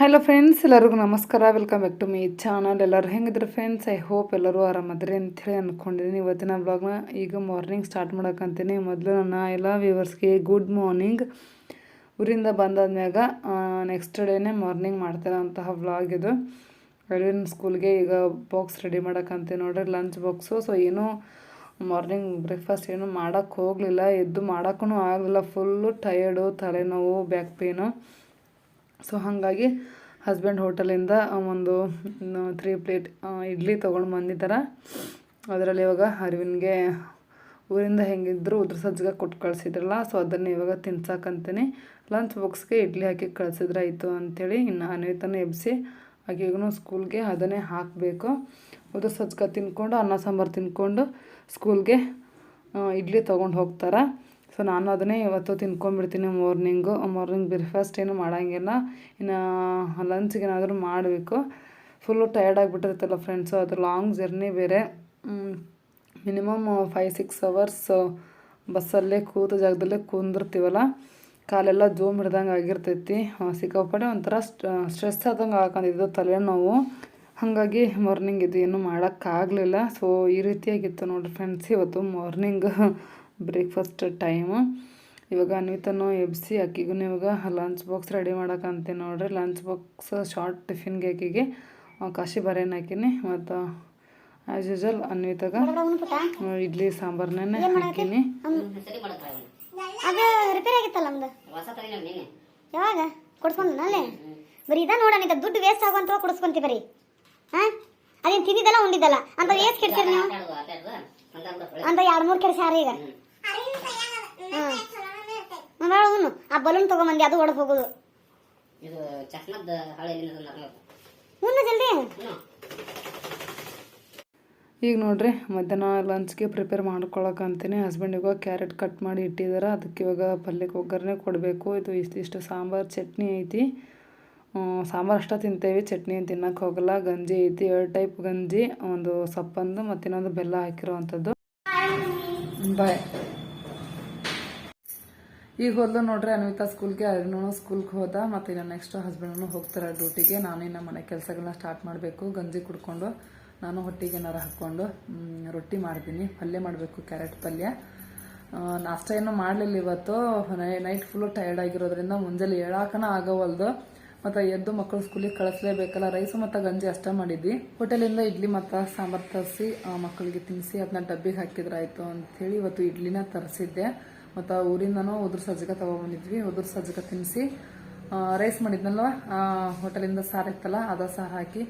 Hello friends ಎಲ್ಲರಿಗೂ ನಮಸ್ಕಾರ. Welcome back to my channel ಎಲ್ಲರೂ ಹೆಂಗಿದ್ರೆ ಫ್ರೆಂಡ್ಸ್ ಐ ಹೋಪ್ ಎಲ್ಲರೂ ಆರಾಮದ್ರಿ ಅಂಥೇಳಿ ಅಂದ್ಕೊಂಡಿದ್ದೀನಿ ಇವತ್ತಿನ ಬ್ಲಾಗ್ನ ಈಗ ಮಾರ್ನಿಂಗ್ ಸ್ಟಾರ್ಟ್ ಮಾಡೋಕ್ಕಂತೀನಿ ಮೊದಲು ನನ್ನ ಎಲ್ಲ ವ್ಯೂವರ್ಸ್ಗೆ ಗುಡ್ ಮಾರ್ನಿಂಗ್ ಊರಿಂದ ಬಂದಾದ್ಮ್ಯಾಗ ನೆಕ್ಸ್ಟ್ ಡೇನೇ ಮಾರ್ನಿಂಗ್ ಮಾಡ್ತಾರಂತಹ ವ್ಲಾಗ್ ಇದು. ಅಲ್ಲಿನ ಸ್ಕೂಲ್ಗೆ ಈಗ ಬಾಕ್ಸ್ ರೆಡಿ ಮಾಡೋಕ್ಕಂತೀನಿ ನೋಡ್ರಿ ಲಂಚ್ ಬಾಕ್ಸು ಸೊ ಏನೂ ಮಾರ್ನಿಂಗ್ ಬ್ರೇಕ್ಫಾಸ್ಟ್ ಏನು ಮಾಡೋಕ್ಕೆ ಹೋಗಲಿಲ್ಲ. ಎದ್ದು ಮಾಡೋಕ್ಕೂ ಆಗಲಿಲ್ಲ. ಫುಲ್ಲು ಟಯರ್ಡು ತಲೆನೋವು ಬ್ಯಾಕ್ ಪೇನು ಸೊ ಹಾಗಾಗಿ ಹಸ್ಬೆಂಡ್ ಹೋಟೆಲಿಂದ ಒಂದು ತ್ರೀ ಪ್ಲೇಟ್ ಇಡ್ಲಿ ತೊಗೊಂಡು ಬಂದಿದ್ದಾರೆ ಅದರಲ್ಲಿ ಇವಾಗ ಅರವಿಂದ್ಗೆ ಊರಿಂದ ಹೆಂಗಿದ್ರು ಉದ್ರ ಸಜ್ಜಗ ಕೊಟ್ಟು ಕಳಿಸಿದ್ರಲ್ಲ ಸೊ ಅದನ್ನು ಇವಾಗ ತಿನ್ಸಾಕಂತೀನಿ ಲಂಚ್ ಬಾಕ್ಸ್ಗೆ ಇಡ್ಲಿ ಹಾಕಿ ಕಳ್ಸಿದ್ರೆ ಆಯಿತು ಅಂಥೇಳಿ ಇನ್ನು ಅನ್ವಿತನ ಎಬ್ಸಿ ಆಕೆಗೂ ಸ್ಕೂಲ್ಗೆ ಅದನ್ನೇ ಹಾಕಬೇಕು. ಉದ್ರ ಸಜ್ಜಗ ತಿನ್ಕೊಂಡು, ಅನ್ನ ಸಾಂಬಾರು ತಿನ್ಕೊಂಡು ಸ್ಕೂಲ್ಗೆ ಇಡ್ಲಿ ತೊಗೊಂಡು ಹೋಗ್ತಾರೆ. ಸೊ ನಾನು ಅದನ್ನೇ ಇವತ್ತು ತಿನ್ಕೊಂಡ್ಬಿಡ್ತೀನಿ ಮಾರ್ನಿಂಗು ಮಾರ್ನಿಂಗ್ ಬ್ರೇಕ್ಫಾಸ್ಟ್ ಏನು ಮಾಡೋಂಗಿಲ್ಲ. ಇನ್ನು ಲಂಚ್ಗೆ ಏನಾದರೂ ಮಾಡಬೇಕು. ಫುಲ್ಲು ಟಯರ್ಡ್ ಆಗಿಬಿಟ್ಟಿರ್ತಲ್ಲ ಫ್ರೆಂಡ್ಸು ಅದು ಲಾಂಗ್ ಜರ್ನಿ ಬೇರೆ. ಮಿನಿಮಮ್ ಫೈವ್ ಸಿಕ್ಸ್ ಅವರ್ಸ್ ಬಸ್ಸಲ್ಲೇ ಕೂತ ಜಾಗದಲ್ಲೇ ಕುಂದಿರ್ತೀವಲ್ಲ, ಕಾಲೆಲ್ಲ ಜೋಮ್ ಹಿಡ್ದಂಗೆ ಆಗಿರ್ತೈತಿ. ಸಿಕ್ಕಾಪಟ್ಟೆ ಒಂಥರ ಸ್ಟ್ರೆಸ್ ಆದಂಗೆ ಹಾಕೊಂಡಿದ್ದು ತಲೆನೋವು. ಹಾಗಾಗಿ ಮಾರ್ನಿಂಗ್ ಇದು ಏನು ಮಾಡೋಕ್ಕಾಗಲಿಲ್ಲ. ಸೊ ಈ ರೀತಿಯಾಗಿತ್ತು ನೋಡಿರಿ ಫ್ರೆಂಡ್ಸ್ ಇವತ್ತು ಮಾರ್ನಿಂಗ್ ಬ್ರೇಕ್ಫಾಸ್ಟ್ ಟೈಮು. ಇವಾಗ ಅನ್ವಿತನು ಎಬ್ಸಿ ಅಕ್ಕಿಗೂ ಇವಾಗ ಲಂಚ್ ಬಾಕ್ಸ್ ರೆಡಿ ಮಾಡೋಕ್ಕಂತೀನಿ ನೋಡ್ರಿ. ಲಂಚ್ ಬಾಕ್ಸ್ ಶಾರ್ಟ್ ಟಿಫಿನ್ಗೆ ಅಕ್ಕಿಗೆ. ಕಾಶಿ ಬರೇನು ಹಾಕಿನಿ ಮತ್ತು ಆ್ಯಸ್ ಯೂಶಲ್ ಅನ್ವಿತಾಗ ಇಡ್ಲಿ ಸಾಂಬಾರ್ನೇ ಹಾಕೀನಿ. ಅದು ರಿಪೇರ್ ಆಗಿತ್ತಲ್ಲ ನಮ್ದು? ಯಾವಾಗ? ಕೊಡ್ಸ್ಕೊಂಡ ಅಲ್ಲೇ? ಬರೀ ಇದ ನೋಡ ಈಗ ದುಡ್ಡು ವೇಸ್ಟ್ ಆಗುವಂತ ಕೊಡಿಸ್ಕೊಂತಿ ಬರೀ. ಹಾಂ? ಅದೇನು ತಿಂದಿದ್ದಲ್ಲ ಉಂಡಿದ್ದಲ್ಲ? ಅಂತ ವೇಸ್ಟ್ ಕೆಡ್ತೀರಿ ನೀವು? ಅಂತ ಎರಡ್ ಮೂರ್ ಕೆಡ್ಸ್ಯಾರ ಈಗ. ಆ ಬಲೂನ್ ತಗೊಂಬಂದಿ ಅದು ಹೋಗೋದು. ಇದು ಚಸ್ಮದ ಹಳೆ ಉಣ್ಣು ಜಲ್ದಿ? ಈಗ ನೋಡ್ರಿ ಮಧ್ಯಾಹ್ನ ಲಂಚ್ಗೆ ಪ್ರಿಪೇರ್ ಮಾಡ್ಕೊಳಕ್ಕಂತೀನಿ ಹಸ್ಬೆಂಡಿಗೆ ಕ್ಯಾರೆಟ್ ಕಟ್ ಮಾಡಿ ಇಟ್ಟಿದಾರ. ಅದಕ್ಕೆ ಇವಾಗ ಪಲ್ಯಕ್ಕೆ ಒಗ್ಗರಣೆ ಕೊಡಬೇಕು. ಇದು ಇಷ್ಟಿಷ್ಟು ಸಾಂಬಾರು ಚಟ್ನಿ ಐತಿ. ಸಾಂಬಾರು ಅಷ್ಟೇ ತಿಂತೇವೆ. ಚಟ್ನಿ ತಿನ್ನಕ್ಕೆ ಹೋಗಲ್ಲ. ಗಂಜಿ ಐತಿ. ಎರಡು ಟೈಪ್ ಗಂಜಿ ಒಂದು ಸಪ್ಪಂದು ಮತ್ತಿನ್ನೊಂದು ಬೆಲ್ಲ ಹಾಕಿರೋವಂಥದ್ದು. ಬಾಯ್. ಈಗ ಹೋದ್ಲು ನೋಡ್ರಿ ಅನ್ವಿತಾ ಸ್ಕೂಲ್ಗೆ ಅರ್ನೂ ಸ್ಕೂಲ್ಗೆ ಹೋದ, ಮತ್ತು ಇನ್ನು ನೆಕ್ಸ್ಟ್ ಹಸ್ಬೆಂಡನು ಹೋಗ್ತಾರೆ ಡ್ಯೂಟಿಗೆ ನಾನೇ ನಮ್ಮ ಮನೆ ಕೆಲಸಗಳನ್ನ ಸ್ಟಾರ್ಟ್ ಮಾಡಬೇಕು, ಗಂಜಿ ಕುಡ್ಕೊಂಡು, ನಾನು ಹೊಟ್ಟಿಗೆ ಏನಾರು ಹಾಕ್ಕೊಂಡು ರೊಟ್ಟಿ ಮಾಡ್ತೀನಿ. ಪಲ್ಯ ಮಾಡಬೇಕು, ಕ್ಯಾರೆಟ್ ಪಲ್ಯ. ನಾಷ್ಟ ಏನೂ ಮಾಡಲಿಲ್ಲ ಇವತ್ತು. ನೈಟ್ ಫುಲ್ಲು ಟೈರ್ಡ್ ಆಗಿರೋದ್ರಿಂದ ಮುಂಜಾನೆ ಹೇಳಾಕನ ಆಗವಲ್ದು. ಮತ್ತು ಎದ್ದು ಮಕ್ಕಳು ಸ್ಕೂಲಿಗೆ ಕಳಿಸ್ಲೇಬೇಕಲ್ಲ ರೈಸು ಮತ್ತು ಗಂಜಿ ಅಷ್ಟೇ ಮಾಡಿದ್ವಿ. ಹೋಟೆಲಿಂದ ಇಡ್ಲಿ ಮತ್ತು ಸಾಂಬಾರು ತರಿಸಿ ಮಕ್ಕಳಿಗೆ ತಿನ್ನಿಸಿ ಅದನ್ನ ಡಬ್ಬಿಗೆ ಹಾಕಿದ್ರಾಯ್ತು ಅಂಥೇಳಿ ಇವತ್ತು ಇಡ್ಲಿನ ತರಿಸಿದ್ದೆ. ಮತ್ತು ಊರಿಂದನೂ ಉದುರು ಸಜ್ಜಕ ತೊಗೊಬಂದಿದ್ವಿ ಉದುರು ಸಜ್ಜಕ ತಿನ್ನಿಸಿ ರೈಸ್ ಮಾಡಿದ್ನಲ್ವ? ಹೋಟೆಲಿಂದ ಸಾರು ಇತ್ತಲ್ಲ, ಅದ ಸಾರು ಹಾಕಿ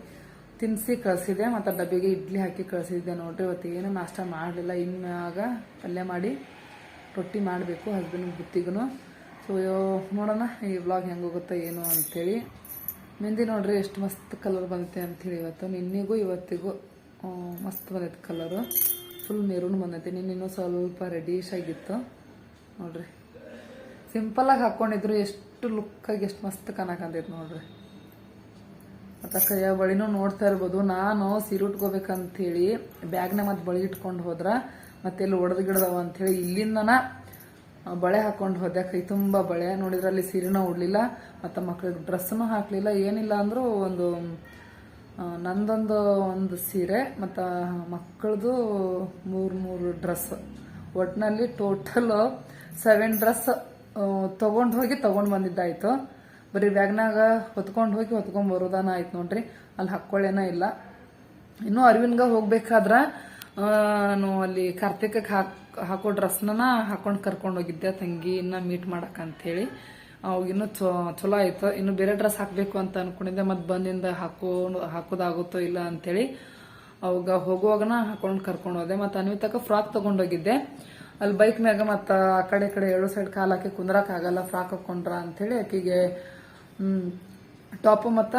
ತಿನ್ನಿಸಿ ಕಳಿಸಿದೆ, ಮತ್ತು ಡಬ್ಬಿಗೆ ಇಡ್ಲಿ ಹಾಕಿ ಕಳಿಸಿದ್ದೆ ನೋಡ್ರಿ, ಇವತ್ತು ನಾಷ್ಟ ಮಾಡಲಿಲ್ಲ. ಇನ್ಮ್ಯಾಗ ಪಲ್ಯ ಮಾಡಿ, ರೊಟ್ಟಿ ಮಾಡಬೇಕು ಹಸ್ಬೆಂಡ್ ಬುತ್ತಿಗೂ ಸೊ ನೋಡೋಣ ಈ ವ್ಲಾಗ್ ಹೆಂಗೆ ಹೋಗುತ್ತೆ ಏನು ಅಂಥೇಳಿ ಮೆಹಂದಿ ನೋಡ್ರಿ, ಎಷ್ಟು ಮಸ್ತ್ ಕಲರ್ ಬಂದೈತೆ ಅಂಥೇಳಿ ಇವತ್ತು. ನಿನ್ನೆಗೂ ಇವತ್ತಿಗೂ ಮಸ್ತ್ ಬಂದೈತೆ ಕಲರು ಫುಲ್ ಮೆರೂನ್ ಬಂದೈತೆ ನಿನ್ನಿನ್ನೂ ಸ್ವಲ್ಪ ರೆಡಿಶ್ ಆಗಿತ್ತು. ನೋಡ್ರಿ. ಆಗಿ ಹಾಕ್ಕೊಂಡಿದ್ರು ಎಷ್ಟು ಲುಕ್ಕಾಗಿ ಎಷ್ಟು ಮಸ್ತ್ ಕಾಣಕಂತೈತೆ ನೋಡ್ರಿ. ಮತ್ತು ಕೈಯ ಬಳಿನೂ ನೋಡ್ತಾ ಇರ್ಬೋದು. ನಾನು ಸೀರೆ ಉಟ್ಕೋಬೇಕಂಥೇಳಿ ಬ್ಯಾಗ್ನ ಮತ್ತೆ ಬಳಿ ಇಟ್ಕೊಂಡು ಹೋದ್ರ ಮತ್ತೆ ಇಲ್ಲಿ ಒಡೆದು ಗಿಡದವ ಅಂಥೇಳಿ ಇಲ್ಲಿಂದನ ಆ, ಬಳೆ ಹಾಕೊಂಡು ಹೋದೆ. ಕೈ ತುಂಬ ಬಳೆ. ನೋಡಿದ್ರೆ ಅಲ್ಲಿ ಸೀರೆನೂ ಉಡ್ಲಿಲ್ಲ ಮತ್ತು ಮಕ್ಳಿಗೆ ಡ್ರೆಸ್ಸನ್ನು ಹಾಕಲಿಲ್ಲ. ಏನಿಲ್ಲ ಅಂದರೂ ಒಂದು ನಂದೊಂದು ಒಂದು ಸೀರೆ ಮತ್ತು ಮಕ್ಕಳದು ಮೂರು ಮೂರು ಡ್ರೆಸ್ ಒಟ್ಟಿನಲ್ಲಿ ಟೋಟಲ್ ಸೆವೆನ್ ಡ್ರೆಸ್ ತೊಗೊಂಡು ಹೋಗಿ ತೊಗೊಂಡು ಬಂದಿದ್ದಾಯ್ತು. ಬರೀ ಬ್ಯಾಗ್ನಾಗ ಹೊತ್ಕೊಂಡು ಹೋಗಿ ಹೊತ್ಕೊಂಡ್ ಬರೋದಾನ ಆಯ್ತು ನೋಡ್ರಿ. ಅಲ್ಲಿ ಹಾಕೊಳ್ಳೇನ ಇಲ್ಲ. ಇನ್ನು ಅರವಿಂದ್ಗ ಹೋಗ್ಬೇಕಾದ್ರ ನಾನು ಅಲ್ಲಿ ಕಾರ್ತಿಕಕ್ಕೆ ಹಾಕ್, ಹಾಕೋ ಡ್ರೆಸ್ನ ಹಾಕೊಂಡು ಕರ್ಕೊಂಡು ಹೋಗಿದ್ದೆ ತಂಗಿ ಇನ್ನ ಮೀಟ್ ಮಾಡಕ್ ಅಂತೇಳಿ ಅವಾಗ ಇನ್ನು ಚೊ, ಚಲೋ ಆಯ್ತು. ಇನ್ನು ಬೇರೆ ಡ್ರೆಸ್ ಹಾಕಬೇಕು ಅಂತ ಅನ್ಕೊಂಡಿದ್ದೆ. ಮತ್ತೆ ಬಂದಿಂದ ಹಾಕೊಂಡು ಹಾಕೋದಾಗುತ್ತೋ ಇಲ್ಲ ಅಂತೇಳಿ. ಅವಾಗ ಹೋಗುವಾಗನ ಹಾಕೊಂಡು ಕರ್ಕೊಂಡು ಹೋದೆ. ಮತ್ತು ಅನ್ವಿತಕ್ಕ ಫ್ರಾಕ್ ತಗೊಂಡೋಗಿದ್ದೆ ಅಲ್ಲಿ ಬೈಕ್ ಮ್ಯಾಗ ಮತ್ತು ಆ ಕಡೆ ಕಡೆ ಎರಡು ಸೈಡ್ ಕಾಲು ಹಾಕಿ ಕುಂದ್ರಕ್ ಆಗಲ್ಲ ಫ್ರಾಕ್ ಹಾಕೊಂಡ್ರ ಅಂತೇಳಿ ಆಕಿಗೆ ಟಾಪು ಮತ್ತು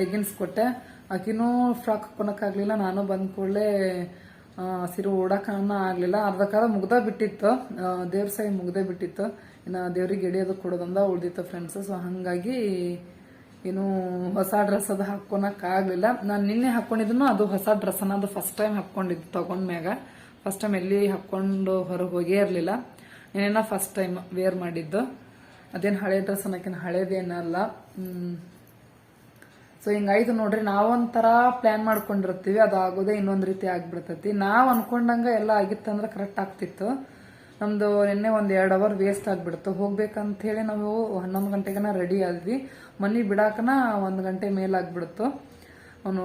ಲೆಗಿನ್ಸ್ ಕೊಟ್ಟೆ. ಆಕಿನೂ ಫ್ರಾಕ್ ಹಾಕೊಳಕ್ಕಾಗಲಿಲ್ಲ ನಾನು ಬಂದ ಕೂಡಲೇ ಸಿರು ಓಡಕ ಆಗಲಿಲ್ಲ. ಅರ್ಧ ಕಾಲ ಮುಗ್ದ ಬಿಟ್ಟಿತ್ತು. ದೇವ್ರ ಸೈ ಮುಗ್ದೇ ಬಿಟ್ಟಿತ್ತು. ಇನ್ನು ದೇವ್ರಿಗೆ ಎಡಿಯೋದು ಕೊಡೋದಂದ ಉಳ್ದಿತ್ತು ಫ್ರೆಂಡ್ಸ್ ಸೊ ಹಾಗಾಗಿ ಏನು ಹೊಸ ಡ್ರೆಸ್ ಅದು ಹಾಕೊಳಕ್ಕಾಗಲಿಲ್ಲ ನಾನು ನಿನ್ನೆ ಹಾಕೊಂಡಿದ್ನು ಅದು ಹೊಸ ಡ್ರೆಸ್ ಅದು ಫಸ್ಟ್ ಟೈಮ್ ಹಾಕ್ಕೊಂಡಿದ್ದು ತಗೊಂಡ್ಮ್ಯಾಗ ಫಸ್ಟ್ ಟೈಮ್ ಎಲ್ಲಿ ಹಾಕ್ಕೊಂಡು ಹೊರಗೆ ಹೋಗೇ ಇರಲಿಲ್ಲ. ಏನೇನ ಫಸ್ಟ್ ಟೈಮ್ ವೇರ್ ಮಾಡಿದ್ದು. ಅದೇನು ಹಳೆ ಡ್ರೆಸ್ ಅನ್ನೋಕಿನ ಹಳೇದೇನಲ್ಲ. ಸೊ ಹಿಂಗಾಯ್ತು ನೋಡ್ರಿ, ನಾವೊಂಥರ ಪ್ಲಾನ್ ಮಾಡ್ಕೊಂಡಿರ್ತೀವಿ ಅದು ಆಗೋದೇ ಇನ್ನೊಂದ್ ರೀತಿ ಆಗ್ಬಿಡ್ತೈತಿ. ನಾವು ಅನ್ಕೊಂಡಂಗ ಎಲ್ಲ ಆಗಿತ್ತಂದ್ರೆ ಕರೆಕ್ಟ್ ಆಗ್ತಿತ್ತು. ನಮ್ದು ನಿನ್ನೆ ಒಂದ್ ಎರಡು ಅವರ್ ವೇಸ್ಟ್ ಆಗ್ಬಿಡ್ತು. ಹೋಗ್ಬೇಕಂತ ಹೇಳಿ ನಾವು ಹನ್ನೊಂದು ಗಂಟೆಗನ ರೆಡಿ ಆದ್ವಿ. ಮನೆ ಬಿಡಾಕನ ಒಂದು ಗಂಟೆ ಮೇಲೆ ಆಗ್ಬಿಡ್ತು. ಅವನು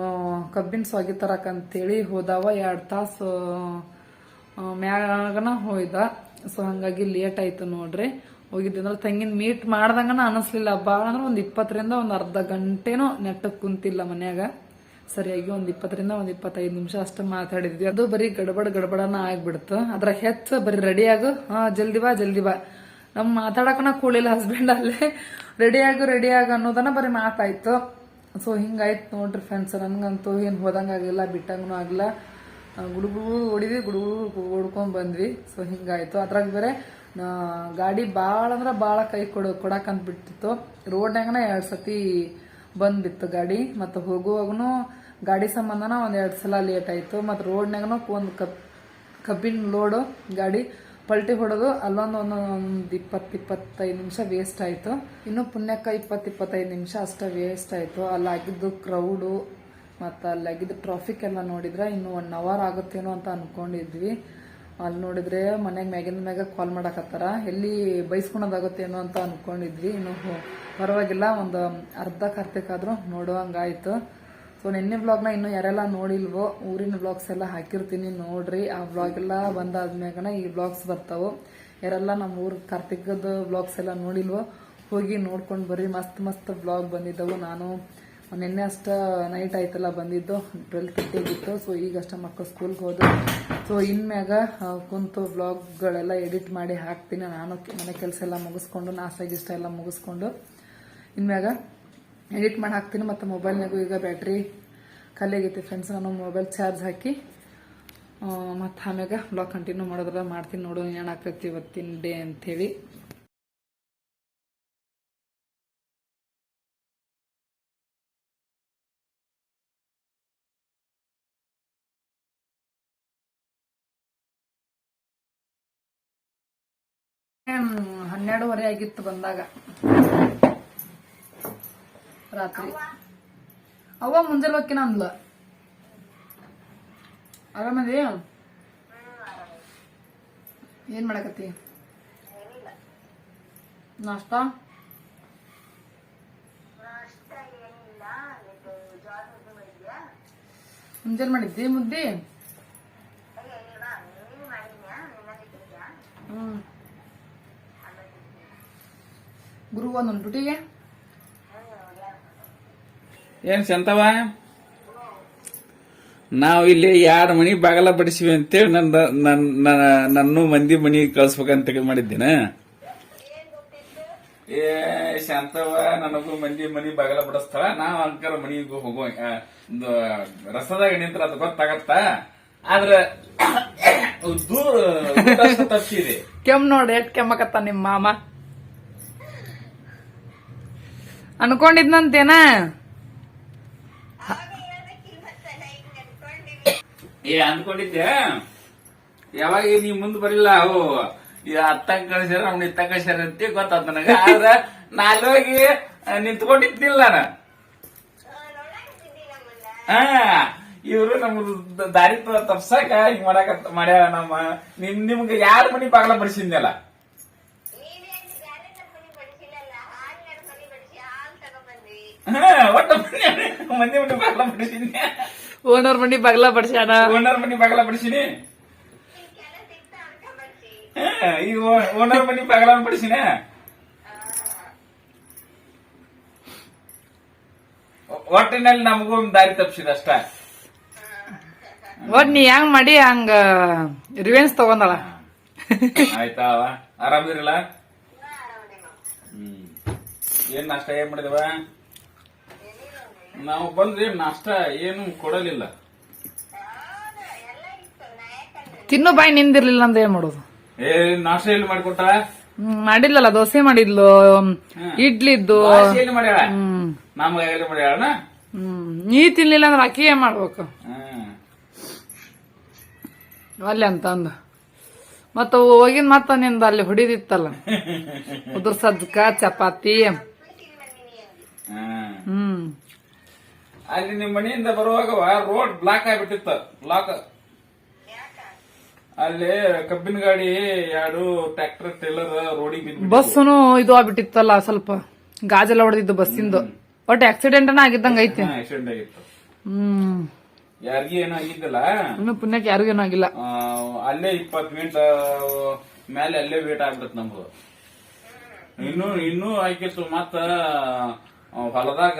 ಕಬ್ಬಿನ ಸ್ವಾಗಿ ತರಕಂತೇಳಿ ಹೋದವ. ಎರಡು ತಾಸು ಮ್ಯಾಗನ ಹೋಯ್ದ. ಸೊ ಹಂಗಾಗಿ ಲೇಟ್ ಆಯ್ತು ನೋಡ್ರಿ. ಹೋಗಿದ್ದಂದ್ರೆ ತಂಗಿನ ಮೀಟ್ ಮಾಡ್ದಂಗನ ಅನಿಸ್ಲಿಲ್ಲ. ಭಾಳ ಅಂದ್ರೆ ಒಂದ್ ಇಪ್ಪತ್ತರಿಂದ ಒಂದ್ ಅರ್ಧ ಗಂಟೆನೂ ನೆಟ್ಟಕ್ಕೆ ಕುಂತಿಲ್ಲ ಮನ್ಯಾಗ. ಸರಿಯಾಗಿ ಒಂದ್ ಇಪ್ಪತ್ತರಿಂದ ಒಂದ್ ಇಪ್ಪತ್ತೈದು ನಿಮಿಷ ಅಷ್ಟು ಮಾತಾಡಿದ್ವಿ. ಅದು ಬರೀ ಗಡಬಡ ಗಡಬಡನ ಆಗ್ಬಿಡ್ತು. ಅದ್ರ ಹೆಚ್ಚ ಬರೀ ರೆಡಿ ಆಗು. ಹಾ, ಜಲ್ದಿ ಬಾ ಜಲ್ದಿ ಬಾ. ನಮ್ ಮಾತಾಡಕನ ಕೂಳಿಲ್ಲ ಹಸ್ಬೆಂಡ್ ಅಲ್ಲೇ. ರೆಡಿ ಆಗು ರೆಡಿ ಆಗು ಅನ್ನೋದನ್ನ ಬರೀ ಮಾತಾಯ್ತು. ಸೊ ಹಿಂಗಾಯ್ತು ನೋಡ್ರಿ ಫ್ರೆಂಡ್ಸ್ ನನ್ಗಂತೂ ಏನ್ ಹೋದಂಗ ಆಗಿಲ್ಲ ಬಿಟ್ಟಂಗೂ ಆಗಿಲ್ಲ ಗುಡುಗುಡು ಹೊಡಿವಿ ಗುಡುಗು ಹೊಡ್ಕೊಂಡ್ ಬಂದ್ವಿ. ಸೊ ಹಿಂಗಾಯ್ತು. ಅದ್ರಾಗ ಬೇರೆ ಗಾಡಿ ಭಾಳ ಅಂದ್ರೆ ಭಾಳ ಕೈ ಕೊಡು ಬಿಟ್ಟಿತ್ತು ರೋಡ್ನಾಗನ ಎರಡ್ ಸತಿ ಬಂದ್ಬಿತ್ತು ಗಾಡಿ. ಮತ್ತು ಹೋಗುವಾಗನು ಗಾಡಿ ಸಂಬಂಧನ ಒಂದ್ ಎರಡ್ ಸಲ ಲೇಟ್ ಆಯ್ತು. ಮತ್ತು ರೋಡ್ನಾಗನು ಒಂದು ಕಪ್ ಕಬ್ಬಿನ ಲೋಡು ಗಾಡಿ ಪಲ್ಟಿ ಹೊಡೆದು ಅಲ್ಲೊಂದು ಒಂದೊಂದು ಇಪ್ಪತ್ತು, ಇಪ್ಪತ್ತೈದು ನಿಮಿಷ ವೇಸ್ಟ್ ಆಯ್ತು. ಇನ್ನು ಪುಣ್ಯಕ್ಕ ಇಪ್ಪತ್ತು, ಇಪ್ಪತ್ತೈದು ನಿಮಿಷ ಅಷ್ಟೇ ವೇಸ್ಟ್ ಆಯ್ತು. ಅಲ್ಲಾಗಿದ್ದು ಕ್ರೌಡು ಮತ್ತು ಅಲ್ಲಾಗಿದ್ದು ಟ್ರಾಫಿಕ್ ಎಲ್ಲ ನೋಡಿದ್ರೆ ಇನ್ನು ಒನ್ ಅವರ್ ಆಗುತ್ತೇನೋ ಅಂತ ಅನ್ಕೊಂಡಿದ್ವಿ. ಅಲ್ಲಿ ನೋಡಿದ್ರೆ ಮನೆಗೆ ಮ್ಯಾಗಿನ ಮ್ಯಾಗ ಕಾಲ್ ಮಾಡಕತ್ತಾರ. ಎಲ್ಲಿ ಬೈಸ್ಕೊಳೋದಾಗುತ್ತೇನೋ ಅಂತ ಅನ್ಕೊಂಡಿದ್ವಿ. ಇನ್ನು ಪರವಾಗಿಲ್ಲ, ಒಂದು ಅರ್ಧ ಕರ್ತಿಕಾದ್ರೂ ನೋಡುವಂಗಾಯ್ತು. ಸೊ ನಿನ್ನೆ ವ್ಲಾಗ್ನ ಇನ್ನು ಯಾರೆಲ್ಲ ನೋಡಿಲ್ವೋ, ಊರಿನ ಬ್ಲಾಗ್ಸ್ ಎಲ್ಲ ಹಾಕಿರ್ತೀನಿ ನೋಡ್ರಿ. ಆ ಬ್ಲಾಗ್ ಎಲ್ಲ ಬಂದಾದ್ಮ್ಯಾಗನ ಈ ಬ್ಲಾಗ್ಸ್ ಬರ್ತಾವು. ಯಾರೆಲ್ಲ ನಮ್ಮ ಊರ್ ಕಾರ್ತಿಕದ ಬ್ಲಾಗ್ಸ್ ಎಲ್ಲ ನೋಡಿಲ್ವೋ, ಹೋಗಿ ನೋಡ್ಕೊಂಡು ಬರ್ರಿ. ಮಸ್ತ್ ಮಸ್ತ್ ಬ್ಲಾಗ್ ಬಂದಿದ್ದವು. ನಾನು ನಿನ್ನೆ ಅಷ್ಟ ನೈಟ್ ಆಯ್ತಲ್ಲ ಬಂದಿದ್ದು ಟ್ವೆಲ್ ಇತ್ತು ಸೊ ಈಗಷ್ಟ ಮಕ್ಕಳು ಸ್ಕೂಲ್ಗೆ ಹೋದ್ರು. ಸೊ ಇನ್ಮ್ಯಾಗ ಕುಂತು ಬ್ಲಾಗ್ಗಳೆಲ್ಲ ಎಡಿಟ್ ಮಾಡಿ ಹಾಕ್ತೀನಿ. ನಾನು ಮನೆ ಕೆಲಸ ಎಲ್ಲ ಮುಗಿಸ್ಕೊಂಡು ನಾಷ್ಟ ಗಿಷ್ಟ ಎಲ್ಲ ಮುಗಿಸ್ಕೊಂಡು ಇನ್ಮ್ಯಾಗ ಎಡಿಟ್ ಮಾಡಿ ಹಾಕ್ತೀನಿ. ಮತ್ತು ಮೊಬೈಲ್ನಾಗೂ ಈಗ ಬ್ಯಾಟ್ರಿ ಖಾಲಿ ಆಗೈತಿ ಫ್ರೆಂಡ್ಸ್ ನಾನು ಮೊಬೈಲ್ ಚಾರ್ಜ್ ಹಾಕಿ ಮತ್ತು ಆಮ್ಯಾಗ ಬ್ಲಾಗ್ ಕಂಟಿನ್ಯೂ ಮಾಡೋದ್ರಾಗ ಮಾಡ್ತೀನಿ ನೋಡು ಏನಾಗ್ತೈತಿ ಇವತ್ತಿನ ಡೇ ಅಂಥೇಳಿ ಹನ್ನೆರಡುವರೆ ಆಗಿತ್ತು ಬಂದಾಗ. ರಾತ್ರಿ. ಅವ್ವ ಮುಂಜಾನೆ ಹೋಗ್ಕಿನ ಅಂದ್ಲ. ಆರಾಮದಿ? ಏನ್ ಮಾಡಕತ್ತಿ? ನಾಷ್ಟ? ಮುಂಜಾನೆ ಮಾಡಿದ್ದಿ ಮುದ್ದಿ? ಹ್ಮ್. ಗುರು ಒಂದೊಂದು ಏನ್ ಸಂತವ ನಾವು ಇಲ್ಲಿ ಯಾರ ಮನಿ ಬಾಗಲ ಬಡಿಸಿವಿ ಅಂತೇಳಿ ನನ್ನ ನನ್ನ ನನ್ನ ಮಂದಿ ಮನಿ ಕಳ್ಸ್ಬೇಕಂತ ಮಾಡಿದ್ದೇನ. ಏ ಶಾಂತವ ನನಗೂ ಮಂದಿ ಮನಿ ಬಾಗಲ ಬಡಿಸ್ತಾಳ ನಾವ್ ಅಂಕರ ಮನಿಗೂ ಒಂದು ರಸದಾಗ ನಿಂತ್ರ ಅದು ಗೊತ್ತಾಗತ್ತ? ಆದ್ರ ದೂರ ತಪ್ಪಿದೆ ಕೆಮ್ ನೋಡಿ ಎಟ್ ಕೆಮ್ಮಕತ್ತ ನಿಮ್ಮ ಮಾಮ. ಅನ್ಕೊಂಡಿದ್ನಂತೇನ? ಏ ಅಂದ್ಕೊಂಡಿದ್ದೆ ಯಾವಾಗ ನೀ ಮುಂದ್ ಬರಿಲ್ಲ? ಅವು ಅತ್ತಂಗ್ ಕಳ್ಸ್ಯಾರ, ಅವ್ನ ಇತ್ತಂಗ್ ಕಳ್ಸ್ಯಾರ ಅಂತ ಗೊತ್ತಾತ ನನಗ. ಆದ್ರ ನಾಲ್ಕೋಗಿ ನಿಂತ್ಕೊಂಡಿದ್ದಿಲ್ಲ ನಾನು. ಹಾ, ಇವ್ರು ನಮ್ ದಾರಿ ತಪ್ಸಕ ಹಿಂಗ್ ಮಾಡಕ ಮಾಡ್ಯಾರ ನಮ್ಮ ನಿಮ್ ನಿಮ್ಗೆ ಯಾರ ಮನಿ ಬಾಗ್ಲ ಬಡಿಸಿದ್ನಲ್ಲ? ಹಾ ಒಟ್ಟ ಮನಿ ಮಂದಿ ಮನಿ ಬಾಗಲ ಬಡಿಸಿದ್ನೆ ಓನರ್ ಮಂಡಿ ಬಗಲ ಬಡ್ಸ್ಯಾನ? ಓನರ್ ಮನಿ ಬಗಲ ಬಡಿಸಿನಿ. ಈ ಓನರ್ ಮನಿ ಬಗಲ ಬಡಿಸಿನ. ಒಟ್ಟಿನಲ್ಲಿ ನಮಗೂ ದಾರಿ ತಪ್ಸಿದ ಅಷ್ಟ. ಒಟ್ ನೀ ಹೆಂಗ್ ಮಾಡಿ ಹಂಗ ರಿವೆನ್ಸ್ ತಗೊಂಡಳ? ಆಯ್ತಾ ಅವ? ಆರಾಮದಿರಲ್ಲ? ಹ್ಮ್. ಏನ್ ನಾಷ್ಟ ಏನ್ ಮಾಡಿದವ? ನಾವು ಬಂದ್ರೆ ನಾಷ್ಟ ಏನು ಕೊಡಲಿಲ್ಲ. ತಿನ್ನು ಬಾಯಿ ನಿಂದಿರ್ಲಿಲ್ಲ ಅಂದ್ರೆ ಏನ್ ಮಾಡೋದು? ಏ ನಾಷ್ಟ ಎಲ್ಲಿ ಮಾಡ್ಕೊಟ್ಟ? ಹ್ಮ್, ಮಾಡಿದ್ಲಲ್ಲ ದೋಸೆ ಮಾಡಿದ್ಲು ಇಡ್ಲಿ ಇದ್ದು ವಾಸಿ ಎಲ್ಲಿ ಮಾಡ್ಯಾಳ? ಹ್ಮ್. ಎಲ್ಲಿ ಮಾಡ್ಯಾಳ ಹ್ಮ್ ನೀ ತಿನ್ಲಿಲ್ಲ ಅಂದ್ರೆ ಅಕ್ಕಿ ಏನ್ ಮಾಡ್ಬೇಕು? ಹ್ಮ್ ಅಲ್ಲಿ ಅಂತ ಅಂದ. ಮತ್ತ ಹೋಗಿನ ಮತ್ತ ನಿಂದ ಅಲ್ಲಿ ಹೊಡಿದಿತ್ತಲ್ಲ. ಉದುರ್ ಸಜ್ಕ ಚಪಾತಿ ಹ್ಮ್ ಹ್ಮ್ ಅಲ್ಲಿ ನಿಮ್ಮ ಮನೆಯಿಂದ ಬರುವಾಗ ರೋಡ್ ಬ್ಲಾಕ್ ಆಗ್ಬಿಟ್ಟಿತ್ತು. ಬ್ಲಾಕ್ ಅಲ್ಲಿ ಕಬ್ಬಿನ ಗಾಡಿ ಎರಡು ಟ್ರಾಕ್ಟರ್ ಟೇಲರ್ ರೋಡಿಗೆ ಬಸ್ನು ಇದು ಆಗ್ಬಿಟ್ಟಿತ್ತಲ್ಲ ಸ್ವಲ್ಪ ಗಾಜೆಲ್ಲ ಹೊಡೆದಿದ್ದು ಬಸ್ಸಿಂದು. ಒಟ್ಟು ಆಕ್ಸಿಡೆಂಟ್ ಆಗಿದ್ದಂಗ ಐತಿ. ಆಕ್ಸಿಡೆಂಟ್ ಆಗಿತ್ತು. ಹ್ಮ್. ಯಾರಿಗೂ ಏನೂ ಆಗಿದ್ದಿಲ್ಲ. ಇನ್ನು ಪುಣ್ಯಕ್ಕೆ ಯಾರಿಗೂ ಏನೂ ಆಗಿಲ್ಲ. ಅಲ್ಲೇ ಇಪ್ಪತ್ ಮಿನಿಟ್ ಮೇಲೆ ಅಲ್ಲೇ ವೇಟ್ ಆಗ್ಬಿಡತ್ ನಮ್ದು. ಇನ್ನು ಇನ್ನೂ ಆಯ್ಕಿತ್ತು ಮತ್ತ ಹೊಲದಾಗ.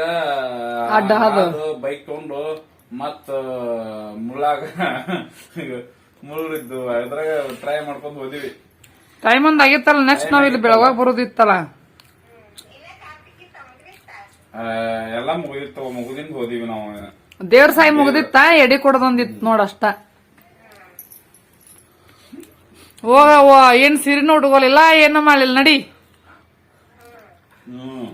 ಬೈಕ್ ತಗೊಂಡು ಮತ್ತ ಮುಳ್ಳಾಗ ಮುಳ್ಳಿದ್ದು ಅದ್ರಾಗ ಟ್ರೈ ಮಾಡ್ಕೊಂಡು ಹೋದಿವಿ. ಟೈಮ್ ಒಂದ್ ಆಗಿತ್ತಲ್ಲ ನೆಕ್ಸ್ಟ್ ನಾವ್ ಇಲ್ಲಿ ಬೆಳಗಾಗ ಬರೋದಿತ್ತಲ್ಲ. ಎಲ್ಲಾ ಮುಗಿದಿತ್ತು ಮುಗುದಿಂದ ಹೋದಿವಿ ನಾವು. ದೇವ್ರ ಸಾಯಿ ಮುಗ್ದಿತ್ತ ಎಡಿ ಕೊಡದೊಂದಿತ್ತು ನೋಡಷ್ಟ ಹೋಗ ಅವ್ವ, ಏನ್ ಸಿರಿ ಉಟ್ಕೊಲಿಲ್ಲ ಏನು ಮಾಡಿಲ್ಲ ನಡಿ ಹ್ಮ್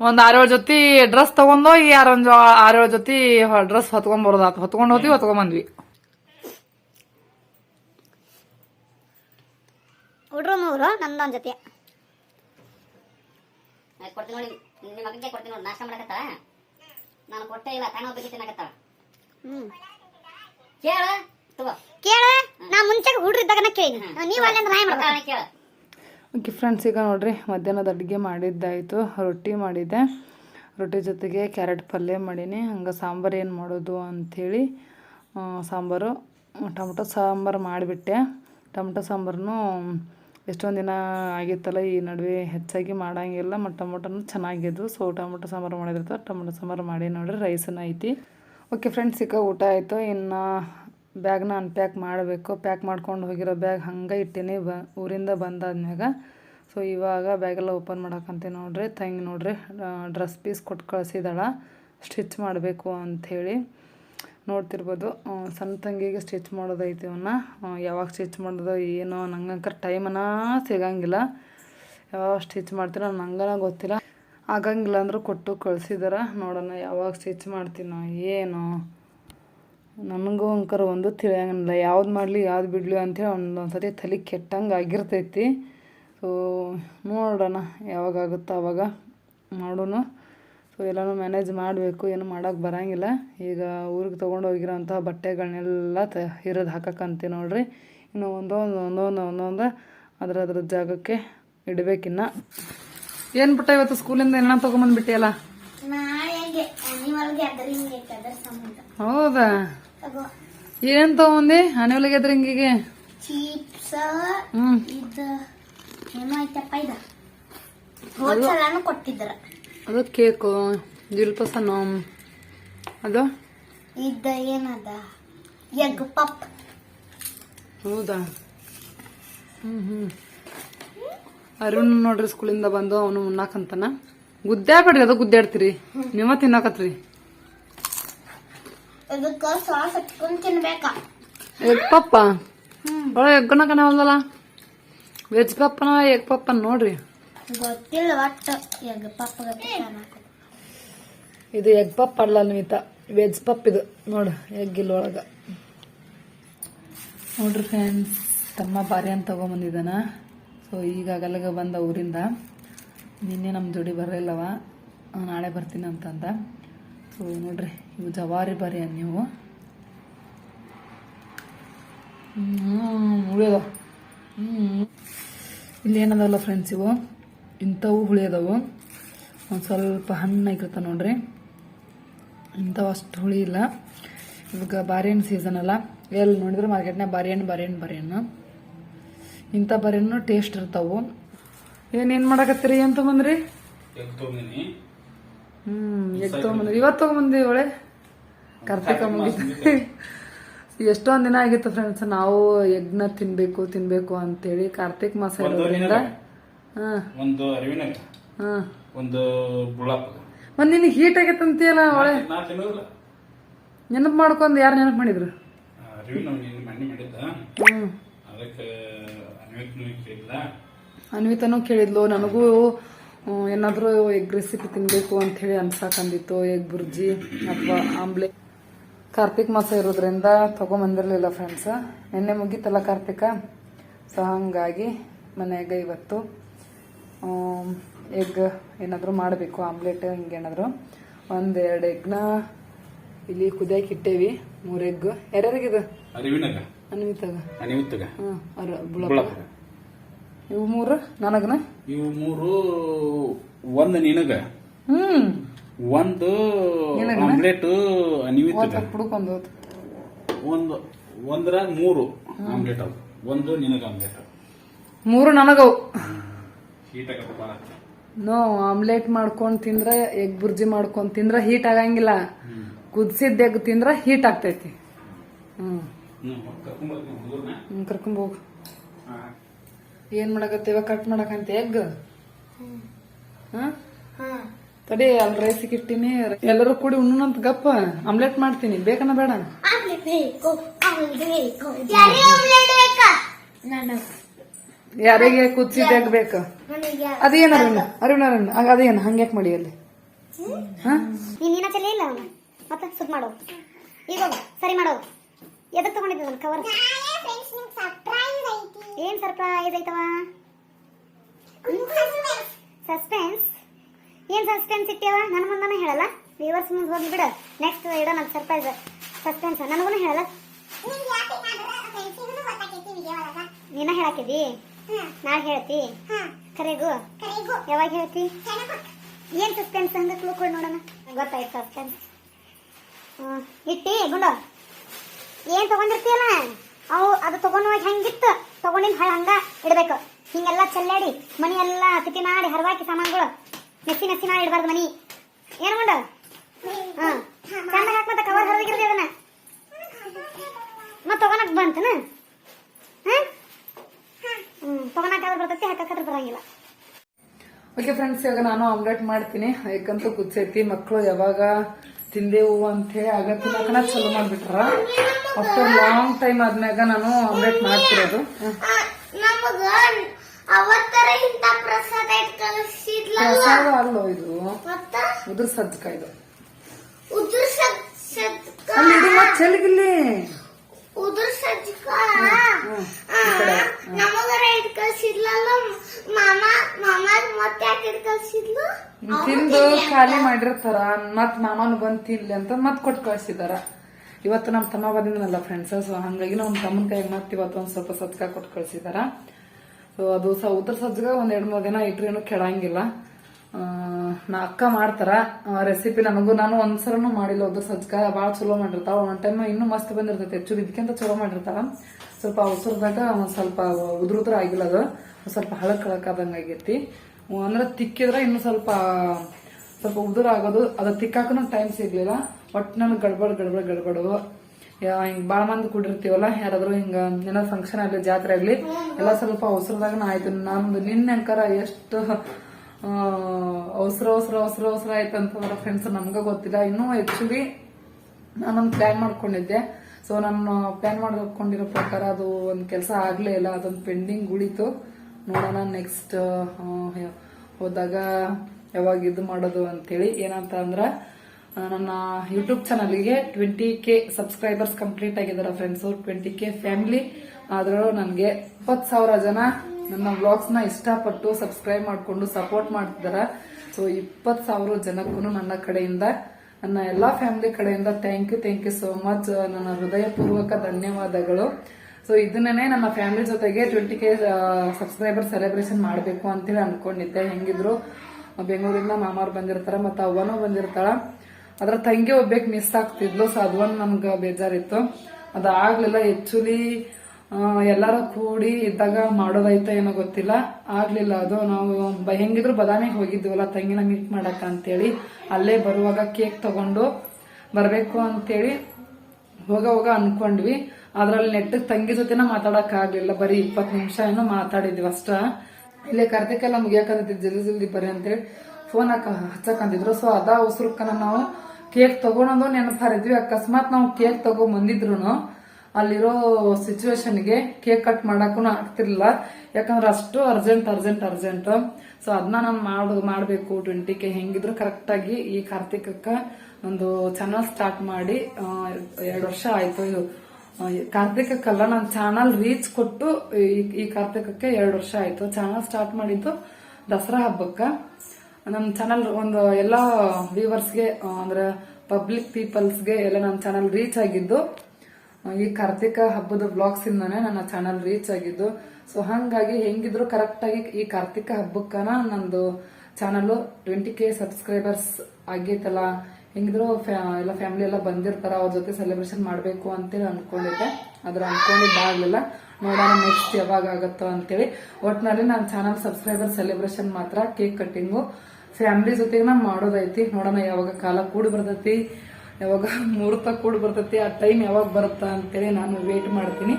ಒಂದ್ ಆರೇಳು ಜೊತೆ ಡ್ರೆಸ್ ತಗೊಂಡೋ ಈ ಆರೊಂದ್ ಆರೇಳು ಜೊತೆ ಡ್ರೆಸ್ ಹೊತ್ಕೊಂಡ್ ಬರೋದಾತು ಹೊತ್ಕೊಂಡ್ ಹೋದ್ವಿ ಹೊತ್ಕೊಂಡ್ ಬಂದ್ವಿ ಹುಡ್ರು ಮೂರು ನಂದೊಂದ್ ಜೊತೆ. ಕೊಡ್ತೀನಿ ನೋಡಿ ನಿಮ್ಮ ಮಗನಿಗೆ ಕೊಡ್ತೀನಿ ನೋಡಿ ನಾಷ್ಟ ಮಾಡಕತ್ತಾಳ? ನಾನು ಕೊಟ್ಟೆ ಇಲ್ಲ ತಾನೇ ಒಬ್ಬಕ್ಕೆ ತಿನ್ನಕತ್ತಾಳ. ಹ್ಮ್. ಕೇಳ ತಗೋ. ಕೇಳ ನಾ ಮುಂಚೆ ಹುಡ್ರು ಇದ್ದಾಗ ಕೇಳಿ ನೀವ್ ಅಲ್ಲಿ ಅಂದ್ರೆ ನಾಯಿ ಮಾಡ್ಬೇಕು ಕೊಟ್ಟಾಳೆ ಕೇಳ. ಓಕೆ ಫ್ರೆಂಡ್ಸ್ ಈಗ ನೋಡಿರಿ, ಮಧ್ಯಾಹ್ನದ ಅಡುಗೆ ಮಾಡಿದ್ದಾಯಿತು, ರೊಟ್ಟಿ ಮಾಡಿದ್ದೆ. ರೊಟ್ಟಿ ಜೊತೆಗೆ ಕ್ಯಾರೆಟ್ ಪಲ್ಯ ಮಾಡೀನಿ. ಹಂಗೆ ಸಾಂಬಾರು ಏನು ಮಾಡೋದು ಅಂಥೇಳಿ ಸಾಂಬಾರು, ಟೊಮೊಟೊ ಸಾಂಬಾರು ಮಾಡಿಬಿಟ್ಟೆ. ಟೊಮೊಟೊ ಸಾಂಬಾರನ್ನು ಎಷ್ಟೊಂದು ದಿನ ಆಗಿತ್ತಲ್ಲ, ಈ ನಡುವೆ ಹೆಚ್ಚಾಗಿ ಮಾಡಂಗಿಲ್ಲ, ಮತ್ತು ಟೊಮೊಟೊನು ಚೆನ್ನಾಗಿದ್ದು ಸೊ ಟೊಮೊಟೊ ಸಾಂಬಾರು ಮಾಡಿದ್ರೆ ಟೊಮೊಟೊ ಸಾಂಬಾರು ಮಾಡಿ ನೋಡ್ರಿ ರೈಸನ್ನ ಐತಿ. ಓಕೆ ಫ್ರೆಂಡ್ಸ್ ಈಗ ಊಟ ಆಯಿತು. ಇನ್ನು ಬ್ಯಾಗ್ನ ಅನ್ಪ್ಯಾಕ್ ಮಾಡಬೇಕು. ಪ್ಯಾಕ್ ಮಾಡ್ಕೊಂಡು ಹೋಗಿರೋ ಬ್ಯಾಗ್ ಹಂಗೆ ಇಟ್ಟೀನಿ. ಬ, ಊರಿಂದ ಬಂದಾದ್ಮ್ಯಾಗ. ಸೊ, ಇವಾಗ ಬ್ಯಾಗೆಲ್ಲ ಓಪನ್ ಮಾಡಕ್ಕಂತೆ ನೋಡ್ರಿ. ತಂಗಿ ನೋಡ್ರಿ ಡ್ರೆಸ್ ಪೀಸ್ ಕೊಟ್ಟು ಕಳಿಸಿದಾಳ. ಸ್ಟಿಚ್ ಮಾಡಬೇಕು ಅಂಥೇಳಿ ನೋಡ್ತಿರ್ಬೋದು. ಸಣ್ಣ ತಂಗಿಗೆ ಸ್ಟಿಚ್ ಮಾಡೋದೈತಿ ಅವನ್ನ ಯಾವಾಗ ಸ್ಟಿಚ್ ಮಾಡೋದು ಏನೋ ನಂಗಂಕರ್ ಟೈಮನ ಸಿಗಂಗಿಲ್ಲ. ಯಾವಾಗ ಸ್ಟಿಚ್ ಮಾಡ್ತೀರ ನಂಗನ ಗೊತ್ತಿಲ್ಲ. ಆಗಂಗಿಲ್ಲ ಅಂದ್ರೆ ಕೊಟ್ಟು ಕಳಿಸಿದಾರ. ನೋಡೋಣ ಯಾವಾಗ ಸ್ಟಿಚ್ ಮಾಡ್ತೀನೋ ಏನೋ. ನನಗೂ ಅಂಕರ ಒಂದು ತಿಳಿಯಂಗಿಲ್ಲ. ಯಾವ್ದು ಮಾಡಲಿ, ಯಾವ್ದು ಬಿಡಲಿ ಅಂಥೇಳಿ ಒಂದೊಂದು ಸತಿ ತಲೆ ಕೆಟ್ಟಂಗೆ ಆಗಿರ್ತೈತಿ. ಸೊ ನೋಡೋಣ ಯಾವಾಗ ಆಗುತ್ತೋ ಅವಾಗ ಮಾಡೋಣ. ಸೊ ಎಲ್ಲನೂ ಮ್ಯಾನೇಜ್ ಮಾಡಬೇಕು. ಏನು ಮಾಡೋಕೆ ಬರೋಂಗಿಲ್ಲ. ಈಗ ಊರಿಗೆ ತೊಗೊಂಡು ಹೋಗಿರೋಂಥ ಬಟ್ಟೆಗಳನ್ನೆಲ್ಲ ತ ಇರೋದು ಹಾಕಕ್ಕಂತೆ ನೋಡ್ರಿ. ಇನ್ನು ಒಂದೊಂದು ಒಂದೊಂದು ಒಂದೊಂದು ಅದ್ರ ಅದ್ರ ಜಾಗಕ್ಕೆ ಇಡಬೇಕಿನ್ನ ಏನು ಬಿಟ್ಟ ಇವತ್ತು ಸ್ಕೂಲಿಂದ ಎಲ್ಲ ತೊಗೊಂಬಂದ್ಬಿಟ್ಟಿಯಲ್ಲ? ಹೌದಾ? ಏನ್ ತಗೊಂಡಿ? ಅನಿಲ್ ಗೆದ್ರಿಂಗಿಗೆ ಚೀಪ್ಸ್ ಇದು ಏನೋ ಐತಪ್ಪ ಇದು. ಹೋದ್ಸಲಾನು ಕೊಟ್ಟಿದ್ರ. ಅದು ಕೇಕು ದಿಲ್ಪಸನು ಅದು? ಏನದ? Egg puff. ಹೌದಾ? ಹ್ಮ್ ಹ್ಮ್. ಅರುಣ್ ನೋಡ್ರಿ ಸ್ಕೂಲಿಂದ ಬಂದು ಅವನು ಉಣ್ಣಾಕಂತಾನ. ಗುದ್ದಾಡ್ಬೇಡ್ರಿ ಅದು ಗುದ್ದಾಡ್ತಿರಿ? ನಿಮ್ಮ ತಿನ್ನಾಕತ್ರಿ? ಇದಕ್ಕ ಸಾಸ್ ಹಚ್ಕೊಂಡ್ ತಿನ್ಬೇಕ? ಎಗ್ ಪಪ್ಪ? ಒಳ್ಳೆ ಎಗ್ಗನ ಒಂದಲ್ಲ. ವೆಜ್ ಪಪ್ಪನ ಎಗ್ ಪಪ್ಪ ನೋಡ್ರಿ. ಗೊತ್ತಿಲ್ಲ ಒಟ್ಟ ಎಗ್ ಪಪ್ಪ ಇದು ಎಗ್ ಪಪ್ ಅಲ್ಲ ಅನ್ವಿತ. ವೆಜ್ ಪಪ್ ಇದು. ನೋಡು ಎಗ್ ಇಲ್ಲ ಒಳಗ. ನೋಡ್ರಿ ಫ್ರೆಂಡ್ಸ್ ತಮ್ಮ ಬಾರಿ ಅಂತ ತಗೊಂಬಂದಿದ್ದಾನ. ಸೊ ಈಗ ಅಗಲಗ ಬಂದ ಊರಿಂದ. ನಿನ್ನೆ ನಮ್ಮ ಜೋಡಿ ಬರಲಿಲ್ಲವ. ನಾಳೆ ಬರ್ತೀನಿ ಅಂತಂದ. ಸೊ ನೋಡ್ರಿ. ಇವು ಜವಾರಿ ಬಾರಿ ನೀವು. ಹುಳಿಯದ ಇಲ್ಲಿ ಏನದಲ್ಲ ಫ್ರೆಂಡ್ಸ್ ಇವು? ಇಂಥವು ಹುಳಿಯದವು. ಒಂದು ಸ್ವಲ್ಪ ಹಣ್ಣಾಗಿರ್ತಾವೆ ನೋಡ್ರಿ. ಇಂಥವು ಅಷ್ಟು ಹುಳಿ ಇಲ್ಲ. ಇವಾಗ ಬಾರಿಹಣ್ಣು ಸೀಸನ್ ಅಲ್ಲ. ಎಲ್ಲಿ ನೋಡಿದ್ರೆ ಮಾರ್ಕೆಟ್ನಾಗ ಬಾರಿಹಣ್ಣು ಬಾರಿಹಣ್ಣು ಬಾರಿಹಣ್ಣು. ಇಂಥ ಬಾರಿಹಣ್ಣು ಟೇಸ್ಟ್ ಇರ್ತಾವು. ಏನೇನು ಮಾಡಕತ್ತೀರಿ ಅಂತ ಬಂದ್ರಿ? ಎಗ್ ತೊಗೊಂಡಿನಿ ಹ್ಮ್ ಎಗ್ ತಗೊಂಬಂದ್ರಿ ಇವತ್ತು ತಗೊಂಬಂದ್ವಿ ಒಳೆ ಕಾರ್ತಿಕ ಮುಗಿತು ಎಷ್ಟೊಂದ್ ದಿನ ಆಗಿತ್ತು ಫ್ರೆಂಡ್ಸ್ ನಾವು ಎಗ್ನ ತಿನ್ಬೇಕು ತಿನ್ಬೇಕು ಅಂತೇಳಿ ಕಾರ್ತಿಕ್ ಮಾಸ ಇರೋದ್ರಿಂದ. ಹಾ. ಒಂದು ಅರಿವಿನ ಹಾ. ಒಂದು ಬುಳಪ್ ಒಂದ್ ನಿನಗೆ ಹೀಟ್ ಆಗೈತೆ ಅಂತೀಯಲ್ಲ ಒಳೆ ನೆನಪು ಮಾಡ್ಕೊಂಡ್ ಯಾರು ನೆನಪು ಮಾಡಿದ್ರು? ಅನ್ವಿತನು ಕೇಳಿದ್ಲು ನನಗೂ ಏನಾದ್ರೂ ಎಗ್ ರೆಸಿಪಿ ತಿನ್ನಬೇಕು ಅಂತ ಹೇಳಿ ಅನ್ಸಾಕಂದಿತ್ತು ಎಗ್ ಬುರ್ಜಿ ಅಥವಾ ಆಮ್ಲೆಟ್ ಕಾರ್ತಿಕ್ ಮಾಸ ಇರೋದ್ರಿಂದ ತೊಗೊಂಬಂದಿರಲಿಲ್ಲ ಫ್ರೆಂಡ್ಸ್ ನಿನ್ನೆ ಮುಗೀತಲ್ಲ ಕಾರ್ತಿಕ? ಸೊ ಹಂಗಾಗಿ ಮನೆಯಾಗ ಇವತ್ತು ಎಗ್ ಏನಾದರೂ ಮಾಡಬೇಕು ಆಮ್ಲೆಟ್ ಹಿಂಗೇನಾದರೂ ಒಂದೆರಡು ಎಗ್ನ ಇಲ್ಲಿ ಕುದಿಯಕ್ಕೆ ಇಟ್ಟೇವಿ ಮೂರು ಎಗ್. ಯಾರ್ಯಾರಿಗಿದೆ ಅರಿವಿನಾಗ. ಅನ್ವಿತಾಗ ಅನಿಮಿತ್ತಗ. ಹಾಂ ಬುಳಪ್ಪ ಇವು ಮೂರು ನನಗನ? ಇವು ಮೂರು ಒಂದು ನಿನಗ. ಹ್ಮ್. ಒಂದು ಆಮ್ಲೆಟ್ ಅನಿಮಿತ್ತಗ ಹುಡುಕೊಂದು ಒಂದು ಒಂದ್ರಾಗ ಮೂರು ಆಮ್ಲೆಟ್ ಅವು. ಒಂದು ನಿನಗ ಆಮ್ಲೆಟ್ ಮೂರು ನನಗವು. ನೋ ಆಮ್ಲೆಟ್ ಮಾಡ್ಕೊಂಡ್ ತಿಂದ್ರೆ ಎಗ್ ಬುರ್ಜಿ ಮಾಡ್ಕೊಂಡ್ ತಿಂದ್ರೆ ಹೀಟ್ ಆಗಂಗಿಲ್ಲ. ಕುದಿಸಿದ ಎಗ್ ತಿಂದ್ರೆ ಹೀಟ್ ಆಗ್ತೈತಿ. ಹ್ಮ್. ಕರ್ಕೊಂಡ್ ಹೋಗು. ಏನ್ ಮಾಡಕತ್ತೇವ ಕಟ್ ಮಾಡಕಂತ ಎಗ್ ಹಾ? ತಡಿ ಅಲ್ಲಿ ರೈಸಿಗೆ ಇಟ್ಟಿನಿ. ಎಲ್ಲರೂ ಕೂಡಿ ಉಣ್ಣಂತ ಗಪ್ಪ. ಆಮ್ಲೆಟ್ ಮಾಡ್ತೀನಿ. ಬೇಕನ ಬೇಡ? ಯಾರಿಗೆ ಆಮ್ಲೆಟ್ ಬೇಕಾ? ನನಗೆ ಯಾರಿಗೆ ಕುದಿಸಿದ ಎಗ್ ಬೇಕು? ಅದೇನ ಅರವಿಂದ ಅರಣ್ಯ ಅರವಿಂದ ಆಗ ಅದೇನು? ಹಂಗ್ಯಾಕ್ ಮಾಡಿ ಅಲ್ಲಿ? ನೀನ್ ಚಲೇ ಇಲ್ಲ ಅವನು? ಮತ್ತೆ ಸುತ್ ಮಾಡೋ. ಈಗ ಹೋಗು, ಸರಿ ಮಾಡೋ. ಎದಕ್ ತಗೊಂಡಿದ್ದ ಕವರ್ ಏನ್ ಸರ್ಪ್ರೈಸ್ ಐತವ ಸಸ್ಪೆನ್ಸ್ ಏನ್ ಸಸ್ಪೆನ್ಸ್ ಇಟ್ಟೇವ ನನ್ನ ಮುಂದನ ಹೇಳಲ್ಲ. ವ್ಯೂವರ್ಸ್ ಮುಂದೆ ಹೋಗಿ ಬಿಡ. ನೆಕ್ಸ್ಟ್ ಇಡೋ ನನ್ನ ಸರ್ಪ್ರೈಸ್ ಸಸ್ಪೆನ್ಸ್ ನನಗೂ ಹೇಳಲ್ಲ ನೀನ ಹೇಳಾಕಿದಿ ನಾಳೆ ಹೇಳ್ತಿ? ಕರೆಗೂ? ಯಾವಾಗ ಹೇಳ್ತಿ? ಏನ್ ಸಸ್ಪೆನ್ಸ್ ಹಂಗ ಕ್ಲೂ ಕೊಡಿ ನೋಡೋಣ. ಗೊತ್ತಾಯ್ತು ಸಸ್ಪೆನ್ಸ್ ಇಟ್ಟಿ ಗುಂಡ. ಏನ್ ತಗೊಂಡಿರ್ತೀಯಲ್ಲ? ಅವು ಅದು ತಗೊಂಡ್ ಹೋಗಿ ಹೆಂಗಿತ್ತು, ತಗೊಂಡಿನ ಹಳೆ ಹಂಗ ಇಡ್ಬೇಕು. ಹಿಂಗೆಲ್ಲ ಚೆಲ್ಲಾಡಿ ಮನಿ ಎಲ್ಲ ತಿತಿ ಮಾಡಿ ಹರವಾಕಿ ಸಾಮಾನುಗಳು. ನೆಸಿ ನೆಸಿ ಮಾಡಿ ಇಡಬಾರ್ದು ಮನಿ. ಏನ್ ಮಾಡ ಹಾ. ಚಂದ ಹಾಕ್ ಮತ್ತೆ ಕವರ್ ಹರಿದಿರ್ಲಿ ಅದನ್ನ. ಮತ್ ತಗೊಳಕ್ ಬಂತನ? ಹ್ಮ್ ತಗೊಳಕಾದ್ರೆ ಬರ್ತೈತಿ ಹಾಕಾದ್ರೆ ಬರಂಗಿಲ್ಲ. ಓಕೆ ಫ್ರೆಂಡ್ಸ್ ಇವಾಗ ನಾನು ಆಮ್ಲೆಟ್ ಮಾಡ್ತೀನಿ. ಯಾಕಂತೂ ಕುದಿಸೈತಿ ಮಕ್ಕಳು ಯಾವಾಗ ತಿಂದೆವು ಅಂತ ಹೇಳಿ ಆಗ ತಿನ್ನಕನ ಚಲೋ ಮಾಡ್ಬಿಟ್ರ. ಅಷ್ಟು ಲಾಂಗ್ ಟೈಮ್ ಆದ್ಮ್ಯಾಗ ನಾನು ಆಮ್ಲೆಟ್ ಮಾಡ್ತಿರೋದು. ಪ್ರಸಾದ ಅಲ್ಲೋ ಇದು? ಉದುರ್ ಸಜ್ಜಕ ಇದು. ಉದುರ್ ಸಜ್ಜಕ ಚೆಲ್ಗಿಲ್ಲಿ ಉದುರ್ ಸಜ್ಜಕ. ನಮಗರ ಇಟ್ ಕಳಿಸಿದ್ಲಲ್ಲ? ಮಾಮ ಮತ್ತೆ ಯಾಕೆ ಇಟ್ ಕಳಿಸಿದ್ಲು? ತಿಂದು ಖಾಲಿ ಮಾಡಿರ್ತಾರ. ಮತ್ ಮಾಮನ್ ಬಂದ್ ತಿನ್ಲಿ ಅಂತ ಮತ್ ಕೊಟ್ಟು ಕಳ್ಸಿದಾರ. ಇವತ್ತು ನಮ್ ತಮ್ಮ ಬಂದಿದ್ನಲ್ಲ ಫ್ರೆಂಡ್ಸ್ ಸೊ ಹಂಗಾಗಿ ನಮ್ ತಮ್ಮನ ಕೈ ಮತ್ ಇವತ್ತು ಒಂದ್ ಸ್ವಲ್ಪ ಸಜ್ಜಕ ಕೊಟ್ಟು ಕಳ್ಸಿದಾರ. ಸೊ ಅದು ಉದ್ರ ಸಜ್ಜಗ ಒಂದ್ ಎರಡ್ ಮೂರ್ ದಿನ ಇಟ್ರೇನು ಕೆಡಂಗಿಲ್ಲ. ನಾ ಅಕ್ಕ ಮಾಡ್ತಾರ. ರೆಸಿಪಿ ನನಗೂ ನಾನು ಒಂದ್ಸರನು ಮಾಡಿಲ್ಲ ಒಂದು ಸಜ್ಜಕ ಬಾಳ ಚಲೋ ಮಾಡಿರ್ತಾವ. ಒಂದ್ ಟೈಮ್ ಇನ್ನೂ ಮಸ್ತ್ ಬಂದಿರ್ತೈತಿ. ಹೆಚ್ಚು ಇದಕ್ಕಿಂತ ಚಲೋ ಮಾಡಿರ್ತಾರ. ಸ್ವಲ್ಪ ಅವಸರದಾಗ ಸ್ವಲ್ಪ ಉದ್ರುದ್ರ ಉದ್ರ ಆಗಿಲ್ಲ ಅದು. ಸ್ವಲ್ಪ ಹಳಕ್ ಆದಂಗ ಆಗೈತಿ. ಅಂದ್ರೆ ತಿಕ್ಕಿದ್ರೆ ಇನ್ನು ಸ್ವಲ್ಪ ಸ್ವಲ್ಪ ಉದುರ ಆಗೋದು. ಅದು ತಿಕ್ಕಾಕ ಟೈಮ್ ಸಿಗ್ಲಿಲ್ಲ. ಒಟ್ ನನ್ ಗಡ್ಬಡ್ ಗಡ್ಬಡ್, ಗಡ್ಬಡು. ಯಾ- ಹಿಂಗ್ ಬಾಳ ಮಂದಿ ಕುಡಿರ್ತೀವಲ್ಲ, ಯಾರಾದ್ರೂ ಹಿಂಗ ಏನೋ ಫಂಕ್ಷನ್ ಆಗ್ಲಿ, ಜಾತ್ರೆ ಆಗ್ಲಿ, ಎಲ್ಲ ಸ್ವಲ್ಪ ಅವಸರದಾಗ ಆಯ್ತು. ನಮ್ದು ನಿನ್ನೆ ಅಂಕಾರ ಎಷ್ಟು ಅವಸರ ಅವಸರ ಅವಸರ ಅವಸರ ಆಯ್ತು ಅಂತಂದ್ರೆ ಫ್ರೆಂಡ್ಸ್ ನಮ್ಗ ಗೊತ್ತಿಲ್ಲ. ಇನ್ನೂ ಆಕ್ಚುಲಿ ನಾನೊಂದು ಪ್ಲಾನ್ ಮಾಡ್ಕೊಂಡಿದ್ದೆ. ಸೊ ನಾನು ಪ್ಲಾನ್ ಮಾಡ್ಕೊಂಡಿರೋ ಪ್ರಕಾರ ಅದು ಒಂದು ಕೆಲಸ ಆಗಲೇ ಇಲ್ಲ. ಅದೊಂದು ಪೆಂಡಿಂಗ್ ಉಳಿತು. ನೋಡೋಣ ನೆಕ್ಸ್ಟ್ ಹೋದಾಗ ಯಾವಾಗ ಇದು ಮಾಡೋದು ಅಂತೇಳಿ. ಏನಂತ ಅಂದ್ರ ನನ್ನ ಯೂಟ್ಯೂಬ್ ಚಾನಲ್ಗೆ ಟ್ವೆಂಟಿ ಕೆ ಸಬ್ಸ್ಕ್ರೈಬರ್ಸ್ ಕಂಪ್ಲೀಟ್ ಆಗಿದ್ದಾರೆ ಫ್ರೆಂಡ್ಸ್ ಟ್ವೆಂಟಿ ಕೆ ಫ್ಯಾಮಿಲಿ ಆದರೂ ನನಗೆ ಇಪ್ಪತ್ತು ಸಾವಿರ ಜನ ನನ್ನ ವ್ಲಾಗ್ಸ್ನ ಇಷ್ಟಪಟ್ಟು ಸಬ್ಸ್ಕ್ರೈಬ್ ಮಾಡಿಕೊಂಡು ಸಪೋರ್ಟ್ ಮಾಡ್ತಿದಾರ ಸೊ ಇಪ್ಪತ್ತು ಸಾವಿರ ಜನಕ್ಕೂ ನನ್ನ ಕಡೆಯಿಂದ, ನನ್ನ ಎಲ್ಲ ಫ್ಯಾಮಿಲಿ ಕಡೆಯಿಂದ thank you thank you so much ನನ್ನ ಹೃದಯಪೂರ್ವಕ ಧನ್ಯವಾದಗಳು. ಸೊ ಇದನ್ನೇ ನನ್ನ ಫ್ಯಾಮಿಲಿ ಜೊತೆಗೆ ಟ್ವೆಂಟಿ ಕೆ ಸಬ್ಸ್ಕ್ರೈಬರ್ ಸೆಲೆಬ್ರೇಷನ್ ಮಾಡಬೇಕು ಅಂತೇಳಿ ಅನ್ಕೊಂಡಿದ್ದೆ. ಹೆಂಗಿದ್ರು? ಬೆಂಗಳೂರಿಂದ ಮಾಮಾರ್ ಬಂದಿರ್ತಾರೆ ಮತ್ತು ಅವ್ವನೂ ಬಂದಿರ್ತಾಳ. ಅದ್ರ ತಂಗಿ ಒಬ್ಬೇಕು ಮಿಸ್ ಆಗ್ತಿದ್ಲು ಸೊ ಅದೊಂದು ನಮ್ಗೆ ಬೇಜಾರಿತ್ತು. ಅದಾಗ್ಲಿಲ್ಲ ಆಕ್ಚುಲಿ ಎಲ್ಲಾರು ಕೂಡಿ ಇದ್ದಾಗ ಮಾಡೋದೈತ ಏನೋ ಗೊತ್ತಿಲ್ಲ. ಆಗ್ಲಿಲ್ಲ ಅದು. ನಾವು ಹೆಂಗಿದ್ರು ಬದಾಮಿಗೆ ಹೋಗಿದ್ವಲ್ಲ, ತಂಗಿನ ಮೀಟ್ ಮಾಡಕ್ಕ ಅಂತೇಳಿ. ಅಲ್ಲೇ ಬರುವಾಗ ಕೇಕ್ ತಗೊಂಡು ಬರಬೇಕು ಅಂತೇಳಿ ಹೋಗ ಹೋಗ ಅನ್ಕೊಂಡ್ವಿ. ಅದ್ರಲ್ಲಿ ನೆಟ್ ತಂಗಿ ಜೊತೆನ ಮಾತಾಡಕ್ ಆಗ್ಲಿಲ್ಲ. ಬರೀ ಇಪ್ಪತ್ ನಿಮಿಷ ಏನೋ ಮಾತಾಡಿದ್ವಿ ಅಷ್ಟ. ಇಲ್ಲೇ ಕರ್ತಿಕೆಲ್ಲ ಮುಗಿಯಕಂತ ಜಲ್ದಿ ಜಲ್ದಿ ಬರ್ರಿ ಅಂತೇಳಿ ಫೋನ್ ಹಾಕ ಹಚ್ಚಕಂತಿದ್ರು. ಸೊ ಅದ ಉಸುರುಕನ ನಾವು ಕೇಕ್ ತಗೊಂಡು ನೆನಪು ಹರಿದ್ವಿ. ಅಕಸ್ಮಾತ್ ನಾವು ಕೇಕ್ ತಗೊಂಡ್ ಬಂದಿದ್ರು ಅಲ್ಲಿರೋ ಸಿಚುವೇಶನ್ಗೆ ಕೇಕ್ ಕಟ್ ಮಾಡಕ್ಕೂ ಆಗ್ತಿರ್ಲಿಲ್ಲ. ಯಾಕಂದ್ರೆ ಅಷ್ಟು ಅರ್ಜೆಂಟ್ ಅರ್ಜೆಂಟ್ ಅರ್ಜೆಂಟ್ ಸೊ ಅದನ್ನ ನಾನು ಮಾಡ್, ಮಾಡಬೇಕು. ಟ್ವೆಂಟಿಗೆ ಹೆಂಗಿದ್ರು ಕರೆಕ್ಟ್ ಆಗಿ ಈ ಕಾರ್ತಿಕಕ್ಕ ಒಂದು ಚಾನಲ್ ಸ್ಟಾರ್ಟ್ ಮಾಡಿ ಎರಡು ವರ್ಷ ಆಯ್ತು ಕಾರ್ತಿಕಕ್ಕಲ್ಲ ನಾನು ಚಾನಲ್ ರೀಚ್ ಕೊಟ್ಟು ಈ- ಈ ಕಾರ್ತಿಕಕ್ಕೆ ಎರಡು ವರ್ಷ ಆಯ್ತು. ಚಾನಲ್ ಸ್ಟಾರ್ಟ್ ಮಾಡಿದ್ದು ದಸರಾ ಹಬ್ಬಕ್ಕೆ. ನಮ್ಮ ಚಾನಲ್ ಒಂದು ಎಲ್ಲ ವ್ಯೂವರ್ಸ್ಗೆ ಅಂದ್ರೆ ಪಬ್ಲಿಕ್ ಪೀಪಲ್ಸ್ಗೆ ಎಲ್ಲ ನಮ್ಮ ಚಾನಲ್ ರೀಚ್ ಆಗಿದ್ದು. ಈ ಕಾರ್ತಿಕ ಹಬ್ಬದ ಬ್ಲಾಗ್ಸ್ ಇಂದಾನೆ ನನ್ನ ಚಾನಲ್ ರೀಚ್ ಆಗಿದ್ದು. ಸೊ ಹಂಗಾಗಿ ಹೆಂಗಿದ್ರು ಕರೆಕ್ಟ್ ಆಗಿ ಈ ಕಾರ್ತಿಕ ಹಬ್ಬಕ್ಕನ ನಂದು ಚಾನಲ್ ಟ್ವೆಂಟಿ ಕೆ ಸಬ್ಸ್ಕ್ರೈಬರ್ಸ್ ಆಗೈತಲ್ಲ. ಹೆಂಗಿದ್ರು ಎಲ್ಲ ಫ್ಯಾಮಿಲಿ ಎಲ್ಲ ಬಂದಿರ್ತಾರ, ಅವ್ರ ಜೊತೆ ಸೆಲೆಬ್ರೇಷನ್ ಮಾಡಬೇಕು ಅಂತೇಳಿ ಅನ್ಕೊಂಡಿದ್ದೆ. ಆದ್ರೆ ಅನ್ಕೊಂಡಿದ್ದಾಗ್ಲಿಲ್ಲ ನೋಡೋಣ ನೆಕ್ಸ್ಟ್ ಯಾವಾಗ ಆಗತ್ತೋ ಅಂತೇಳಿ. ಒಟ್ನಲ್ಲಿ ನನ್ನ ಚಾನಲ್ ಸಬ್ಸ್ಕ್ರೈಬರ್ ಸೆಲೆಬ್ರೇಷನ್ ಮಾತ್ರ ಕೇಕ್ ಕಟ್ಟಿಂಗು ಫ್ಯಾಮಿಲಿ ಜೊತೆಗೆ ಮಾಡೋದೈತಿ. ನೋಡೋಣ ಯಾವಾಗ ಕಾಲ ಕೂಡಿ ಬರ್ತೈತಿ. ಯಾವಾಗ ಮುಹೂರ್ತ ಕೂಡ ಬರ್ತೈತಿ, ಆ ಟೈಮ್ ಯಾವಾಗ ಬರುತ್ತಾ ಅಂತೇಳಿ ನಾನು ವೇಟ್ ಮಾಡ್ತೀನಿ.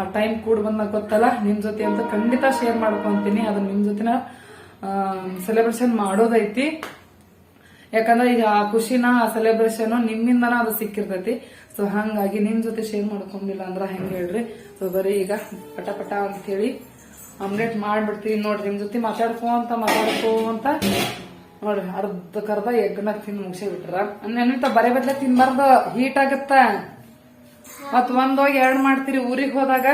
ಆ ಟೈಮ್ ಕೂಡ ಬಂದಾಗ ಗೊತ್ತಲ್ಲ, ನಿಮ್ ಜೊತೆ ಅಂತ ಖಂಡಿತ ಶೇರ್ ಮಾಡ್ಕೊಂತೀನಿ. ಅದನ್ನ ನಿಮ್ ಜೊತೆನ ಸೆಲೆಬ್ರೇಷನ್ ಮಾಡೋದೈತಿ. ಯಾಕಂದ್ರೆ ಈಗ ಆ ಖುಷಿನ, ಆ ಸೆಲೆಬ್ರೇಷನ್ ನಿಮ್ಮಿಂದನ ಅದು ಸಿಕ್ಕಿರ್ತೈತಿ. ಸೊ ಹಂಗಾಗಿ ನಿಮ್ ಜೊತೆ ಶೇರ್ ಮಾಡ್ಕೊಂಡಿಲ್ಲ ಅಂದ್ರೆ ಹೆಂಗೆ ಹೇಳ್ರಿ. ಸೊ ಬರೀ ಈಗ ಪಟ ಪಟ ಅಂತ ಹೇಳಿ ಆಮ್ಲೆಟ್ ಮಾಡ್ಬಿಡ್ತೀವಿ ನೋಡ್ರಿ. ನಿಮ್ ಜೊತೆ ಮಾತಾಡ್ಕೊಂತ ಮಾತಾಡ್ಕೊಂತ ನೋಡ್ರಿ ಅರ್ಧಕ್ಕರ್ಧ ಎಗ್ನ ತಿಂದು ಮುಗಿಸಿ ಬಿಟ್ರ. ನೆನಪ ಬರೆ ಬದ್ಲೆ ತಿನ್ಬಾರ್ದ ಹೀಟ್ ಆಗತ್ತ? ಮತ್ ಒಂದೋಗಿ ಎರಡ್ ಮಾಡ್ತೀರಿ ಊರಿಗೆ ಹೋದಾಗ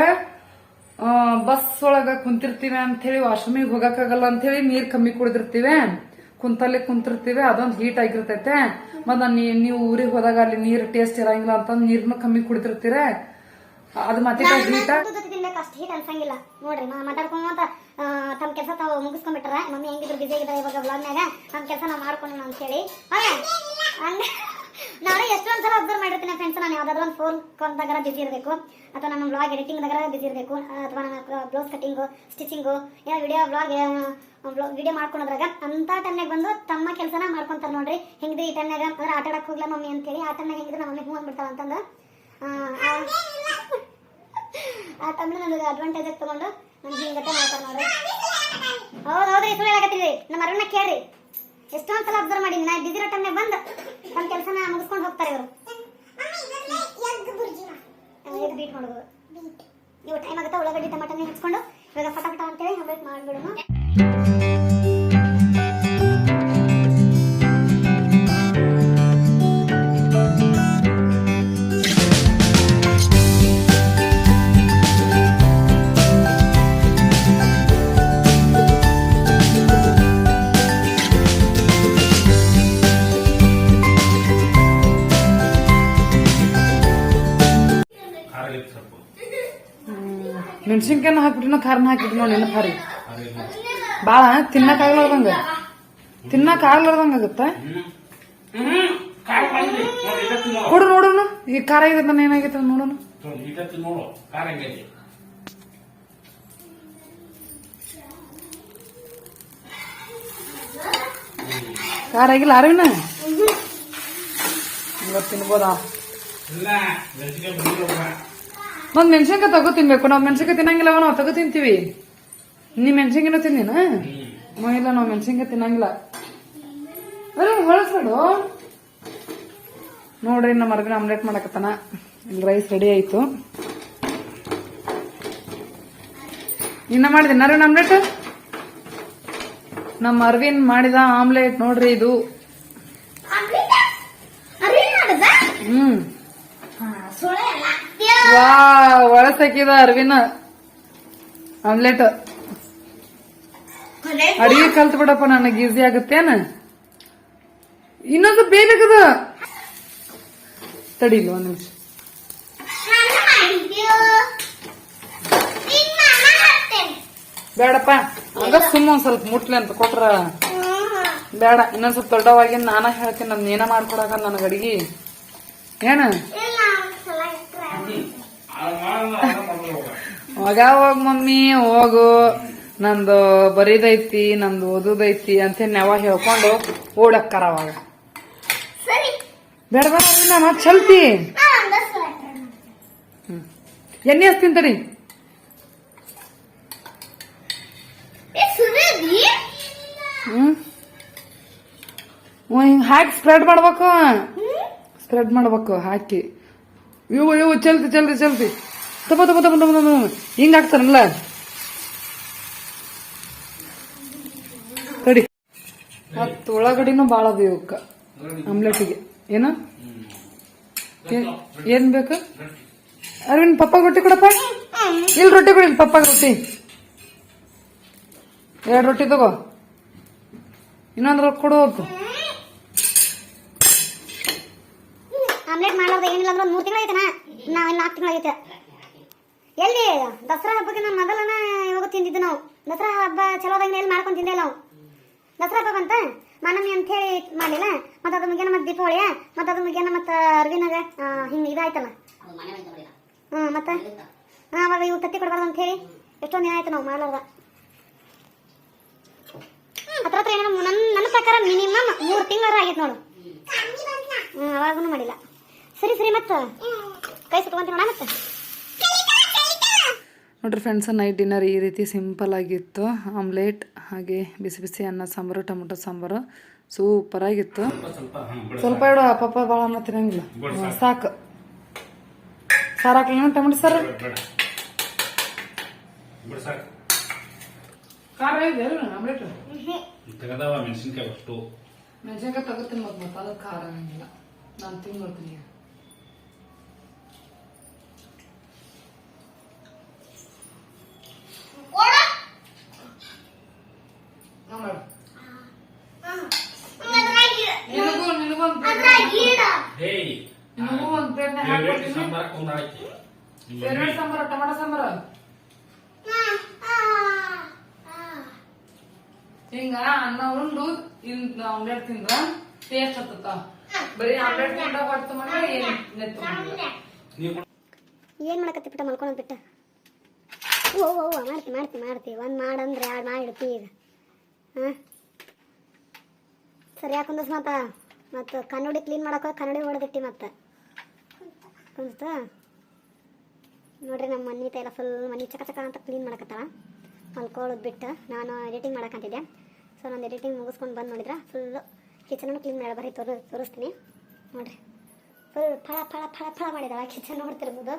ಬಸ್ ಒಳಗ ಕುಂತಿರ್ತೀವಿ ಅಂತ ಹೇಳಿ ವಾಶ್ರೂಮಿಗೆ ಹೋಗಕ್ಕಾಗಲ್ಲ ಅಂತ ಹೇಳಿ ನೀರ್ ಕಮ್ಮಿ ಕುಡಿದಿರ್ತೀವಿ. ಕುಂತಲ್ಲಿ ಕುಂತಿರ್ತೀವಿ, ಅದೊಂದ್ ಹೀಟ್ ಆಗಿರ್ತೈತೆ. ಮತ್ ನೀ- ನೀವು ಊರಿಗೆ ಹೋದಾಗ ಅಲ್ಲಿ ನೀರ್ ಟೇಸ್ಟ್ ಇರಂಗಿಲ್ಲ ಅಂತ ನೀರ್ನ ಕಮ್ಮಿ ಕುಡಿದಿರ್ತೀರ. ಅದು ಮತ್ತೆ ಅಷ್ಟು ಹೀಟ್ ಅನ್ಸಂಗಿಲ್ಲ ನೋಡ್ರಿ ಮಾ- ಮಾತಾಡ್ಕೊಂತ ತಮ್ಮ ಕೆಲಸ ತಾವು ಮುಗಿಸ್ಕೊಂಡ್ಬಿಟ್ರ? ಮಮ್ಮಿ ಹೆಂಗಿದ್ರು ಬಿಸಿ ಆಗಿದ್ದಾರೆ ಇವಾಗ ಬ್ಲಾಗ್ನಾಗ ನಮ್ಮ ಕೆಲಸ ನಾವು ಮಾಡ್ಕೊಂಡು ಅಂತ ಹೇಳಿ ಹಂಗ ನಾನು ಎಷ್ಟೊಂದ್ ಸಲ ಅಬ್ಸರ್ವ್ ಮಾಡಿರ್ತೀನಿ ಫ್ರೆಂಡ್ಸ್ ನಾನು ಯಾವ್ದಾದ್ರು ಒಂದು ಫೋನ್ ಕೊಂದಾಗ ಬಿಸಿ ಇರಬೇಕು. ಅಥವಾ ನಮ್ಮ ಬ್ಲಾಗ್ ಎಡಿಟಿಂಗ್ ಎಡಿಟಿಂಗ್ದಾಗ ಬಿಸಿ ಇರಬೇಕು. ಅಥವಾ ನನ್ನ ಬ್ಲೌಸ್ ಕಟಿಂಗು ಸ್ಟಿಚಿಂಗು ಏನೋ ವಿಡಿಯೋ ಬ್ಲಾಗ್ ವಿಡಿಯೋ ಮಾಡ್ಕೊಳೋದ್ರಾಗ ಅಂತ ಟೈಮ್ನಾಗ ಬಂದು ತಮ್ಮ ಕೆಲಸನ ಮಾಡ್ಕೊಂತಾರೆ ನೋಡ್ರಿ. ಹೆಂಗ್ರಿ ಈ ಟೈಮ್ನಾಗ ಅಂದ್ರೆ ಆಟ ಆಡಕ್ಕೆ ಹೋಗ್ಲಾ ಮಮ್ಮಿ ಅಂತೇಳಿ. ಆ ಟೈಮ್ನಾಗ ಹೆಂಗಿದ್ರೆ ನಮ್ಮ ಮಮ್ಮಿ ಹೂ ಅಂದ್ಬಿಡ್ತಾಳ ಅಂತಂದು. ಆ, ತಮ್ಮ ಆ ಟೈಮ್ನ ನನಗೆ ಅಡ್ವಾಂಟೇಜ್ ಆಗಿ ತಗೊಂಡು ನನ್ಗೆ ಹಿಂಗತ್ತೆ ಮಾಡ್ತಾರೆ ನೋಡ್ರಿ. ಹೌದು ಹೌದ್ರಿ ಸುಳ್ಳು ಹೇಳಕತ್ತೀವಿ ನಮ್ಮ ಅರುಣ ಕೇಳ್ರಿ. ಎಷ್ಟೊಂದ್ ಸಲ ಅಬ್ಸರ್ವ್ ಮಾಡಿ ನಾ ಬಿಸಿ ಟೈಮ್ನಾಗ ಬಂದು ತಮ್ಮ ಕೆಲಸನ ಮುಗಿಸ್ಕೊಂಡು ಹೋಗ್ತಾರೆ ಇವರು. ಎಗ್ ಬೀಟ್ ಮಾಡೋದು. ಇವಾಗ ಟೈಮ್ ಆಗುತ್ತೆ? ಉಳ್ಳಾಗಡ್ಡಿ ಟಮಾಟನೇ ಹಚ್ಕೊಂಡು ಇವಾಗ ಫಟಾಫಟ ಅಂತೇಳಿ ಆಮ್ಲೆಟ್ ಮಾಡ್ಬಿಡೋಣ. ಮೆಣಸಿನ್ಕಾಯನ್ನ ಹಾಕ್ಬಿಟ್ಟಿನ ಖಾರನ ಹಾಕಿಬಿಟ್ಟು ನೋಡಿ, ನೆನಪು ಭಾರಿ ಬಾಳ, ತಿನ್ನಕ್ ಆಗ್ಲಾರ್ದಂಗ ತಿನ್ನಕ್ ಆಗ್ಲಾರ್ದಂಗ ಆಗತ್ತ? ಕೊಡು ನೋಡೋಣ ಈ ಖಾರ ಆಗೈತೆ ಏನಾಗೈತೆ ನೋಡೋಣ ನೋಡು ಖಾರ ಆಗಿಲ್ಲ ಅರವಿನ ಇವತ್ತು ತಿನ್ಬೋದಾ? ಒಂದ್ ಮೆಣಸಿನ್ಕಾಯಿ ತಗೋ ತಿನ್ಬೇಕು ನಾವ್ ಮೆಣಸಿನ್ಕಾಯಿ ತಿನ್ನಂಗಿಲ್ಲವ ನಾವ್ ತಗೋ ತಿಂತೀವಿ. ನೀ? ಮೆಣಸಿನ್ಕಾಯಿನೂ ತಿಂದಿನ ಇಲ್ಲ ನಾವ್ ಮೆಣಸಿನ್ಕಾಯಿ ತಿನ್ನಂಗಿಲ್ಲ. ಅರೆ ಹೊಳಸ್ಬೇಡು. ನೋಡ್ರಿ ನಮ್ಮ ಮರಗಿನ ಆಮ್ಲೆಟ್ ಮಾಡಕತ್ತಾನ. ಇಲ್ಲಿ ರೈಸ್ ರೆಡಿ ಆಯ್ತು. ಇನ್ನ ಮಾಡಿದೆ ಆಮ್ಲೆಟ್ ನಮ್ಮ ಅರವಿಂದ್ ಮಾಡಿದ ಆಮ್ಲೆಟ್ ನೋಡ್ರಿ ಇದು ಹ್ಮ್ ವಾ ಒಳಸಕಿದ ಅರವಿನ ಆಮ್ಲೆಟ್. ಅಡಿಗೆ ಕಲ್ತ್ ಬಿಡಪ್ಪ ನನಗೆ ಈಸಿ ಆಗುತ್ತೇನ ಇನ್ನೊಂದು ಬೇಕದ ತಡಿಲ್ಲ ಒಂದ್ ನಿಮಿಷ. ಬೇಡಪ್ಪ ಹಂಗ ಸುಮ್ಮ ಒಂದ್ ಸ್ವಲ್ಪ ಮುಟ್ಲಿ ಅಂತ ಕೊಟ್ರ. ಬೇಡ ಇನ್ನೊಂದ್ ಸ್ವಲ್ಪ ದೊಡ್ಡವಾಗಿ ನಾನ ಹೇಳ್ತೀನಿ ನನ್ ಏನ ಮಾಡ್ಕೊಡಕ ನನಗ ಅಡಿಗೆ? ಏನ? ಮಗ ಹೋಗ್ ಮಮ್ಮಿ ಹೋಗು. ನಂದು ಬರೀದೈತಿ ನಂದು ಓದೋದೈತಿ ಅಂತ ನಾವ ಹೇಳ್ಕೊಂಡು ಓಡಕ್ಕಾರ ಅವಾಗ. ಬೇಡ ಬೇಡ ಮತ್ತ್ ಚಲ್ತಿ. ಎಣ್ಣೆ ಹಚ್ತೀನಿ ತಡಿ. ಹ್ಮ್, ಹಿಂಗ್ ಹಾಕಿ ಸ್ಪ್ರೆಡ್ ಮಾಡ್ಬೇಕು. ಸ್ಪ್ರೆಡ್ ಮಾಡ್ಬೇಕು ಹಾಕಿ. ಇವು ಇವು ಚಲ್ತಿ ಚಲ್ತಿ ಚಲ್ತಿ. ತಮ್ಮ ತಮ್ಮ ತಮ್ಮ ತಮ್ಮ ತಮ್ಮ ಹಾಕ್ತಾರಲ್ಲ? ತಡಿ. ಮತ್ತು ಬಾಳ ಅದ ಇವಕ್ಕ. ಆಮ್ಲೆಟ್ಗೆ. ಏನ? ಏನ್- ಬೇಕು? ಅರವಿಂದ್, ಪಪ್ಪ ರೊಟ್ಟಿ ಕೊಡಪ್ಪ? ಇಲ್ಲಿ ರೊಟ್ಟಿ ಕೊಡಿ ಪಪ್ಪ ರೊಟ್ಟಿ. ಎರಡು ರೊಟ್ಟಿ ತಗೋ. ಇನ್ನೊಂದ್ರ ಕೊಡು ಹೋಗು ಆಮ್ಲೆಟ್ ಮಾಡೋದು ಏನಿಲ್ಲ ಅಂದ್ರೆ ಮೂರು ನಾವೆಲ್ಲ ನಾಲ್ಕು ತಿಂಗಳು ಆಗೈತೆ. ಎಲ್ಲಿ? ದಸರಾ ಹಬ್ಬಕ್ಕೆ ನಾನು ಮೊದಲನ ಇವಾಗ ತಿಂದಿದ್ದು ನಾವು. ದಸರಾ ಹಬ್ಬ ಚಲೋದಂಗೆ ಎಲ್ಲಿ ಮಾಡ್ಕೊಂಡು ತಿಂದೆ ನಾವು ದಸರಾ ಹಬ್ಬ ಬಂತ ಮಾನಮಿ ಅಂತ ಹೇಳಿ ಮಾಡಿಲ್ಲ ಮತ್ತೆ ಅದ್ರ ಮುಗಿಯನ ಮತ್ತೆ ದೀಪಾವಳಿಯ? ಮತ್ತೆ ಅದ್ರ ಮುಗಿಯನ ಮತ್ತೆ ಅರ್ವಿನಾಗ ಹಿಂಗೆ ಇದಾಯ್ತಲ್ಲ? ಹ್ಮ್ ಹ್ಞೂ ಮತ್ತೆ ಹಾಂ ಅವಾಗ ಇವು ತತ್ತಿ ಕೊಡಬಾರ್ದು ಅಂತ ಹೇಳಿ ಎಷ್ಟೊಂದು ದಿನ ಆಯ್ತು ನಾವು ಮಾಡಲಾರ್ದ. ಹತ್ರ ಹತ್ರ ಏನೋ ನನ್ನ ನನ್ನ ಪ್ರಕಾರ ಮಿನಿಮಮ್ ಮೂರು ತಿಂಗಳ ಆಗೈತೆ ನೋಡು. ಹ್ಞೂ ಅವಾಗೂ ಮಾಡಿಲ್ಲ. ಸರಿ ಸರಿ ಮತ್ತೆ. ಕೈ ಸುಟ್ಕೊಂತೀನಿ ನೋಡ ಮತ್ತೆ? ನೋಡ್ರಿ ಫ್ರೆಂಡ್ಸ್ ನೈಟ್ ಡಿನ್ನರ್ ಈ ರೀತಿ ಸಿಂಪಲ್ ಆಗಿತ್ತು. ಆಮ್ಲೆಟ್ ಹಾಗೆ ಬಿಸಿ ಬಿಸಿ ಅನ್ನ ಸಾಂಬಾರು ಟೊಮೊಟೊ ಸಾಂಬಾರು. ಸೂಪರ್ ಆಗಿತ್ತು. ಸ್ವಲ್ಪ ಇಡು ಪಪ್ಪ ಭಾಳ ಅನ್ನ ತಿನ್ನಂಗಿಲ್ಲ. ಸಾಕು. ಸಾರು ಹಾಕ್ಲಿ ಟೊಮೆಟೊ ಸಾರು. ಮೆಣಸಿನ್ಕಾಯಿ ತಗೋತೀನಿ ಮತ್ತೆ ಅದಕ್ಕೆ ಖಾರ ಆಗಂಗಿಲ್ಲ ನಾನು ತಿಂಗಳು ಈಗ ನೋಡು. ನಿನಗೂ ನಿನಗೂ ಒಂದು ಹೇಯ್ ನಿನಗೂ ಒಂದು ಪ್ಲೇಟ್ನಾಗ ಕೊಂಡ್ ಹಾಕಿ ಫೇವ್ರೇಟ್ ಸಾಂಬಾರು ಟೊಮೆಟೊ ಸಾಂಬಾರು. ಹಿಂಗ ಅನ್ನ ಉಂಡು ಇಂದ ಆಮ್ಲೆಟ್ ತಿಂದ್ರ ಟೇಸ್ಟ್ ಹತ್ತತ್ತ. ಬರೀ ಆಮ್ಲೆಟ್ ತಿಂದ ಹೊಟ್ಟು ಮಾಡಿ ಏನ್ ನೆತ್ತು ಏನು ಮಾಡಕತ್ತಿ ಬಿಟ್ಟ ಮಲ್ಕೊಂಡು ಬಿಟ್ಟ ಓ ಓ ಓ ಮಾಡ್ತಿ ಮಾಡ್ತಿ ಮಾಡ್ತಿ. ಒಂದ್ ಮಾಡಂದ್ರೆ ಎರಡು ಮಾಡಿಡ್ತಿ ಈಗ. ಹಾಂ? ಸರಿ ಯಾಕಂದ್ರೆ ಮತ್ತ ಮತ್ತು ಕನ್ನಡಿ ಕ್ಲೀನ್ ಮಾಡಕ ಕನ್ನಡಿ ಹೊಡೆದಿಟ್ಟಿ ಮತ್ತೆ. ಕುಂತ ನೋಡ್ರಿ ನಮ್ಮ ಮನೆ ಎಲ್ಲ ಫುಲ್ ಮನೆ ಚಕ ಚಕ ಅಂತ ಕ್ಲೀನ್ ಮಾಡಕತ್ತಾಳ. ಮಲ್ಕೊಳ್ಳೋದು ಬಿಟ್ಟು ನಾನು ಎಡಿಟಿಂಗ್ ಮಾಡಕಂತಿದ್ದೆ. ಸೊ ನಾನು ಎಡಿಟಿಂಗ್ ಮುಗಿಸ್ಕೊಂಡು ಬಂದು ನೋಡಿದ್ರೆ ಫುಲ್ಲು ಕಿಚನನ್ನು ಕ್ಲೀನ್ ಮಾಡ, ಬರೀ ತೋರಿ, ತೋರಿಸ್ತೀನಿ. ನೋಡ್ರಿ. ಫುಲ್ ಫಳ ಫಳ ಫಳ ಫಳ ಮಾಡಿದಾಳ ಕಿಚನ್ ನೋಡ್ತಿರ್ಬೋದು.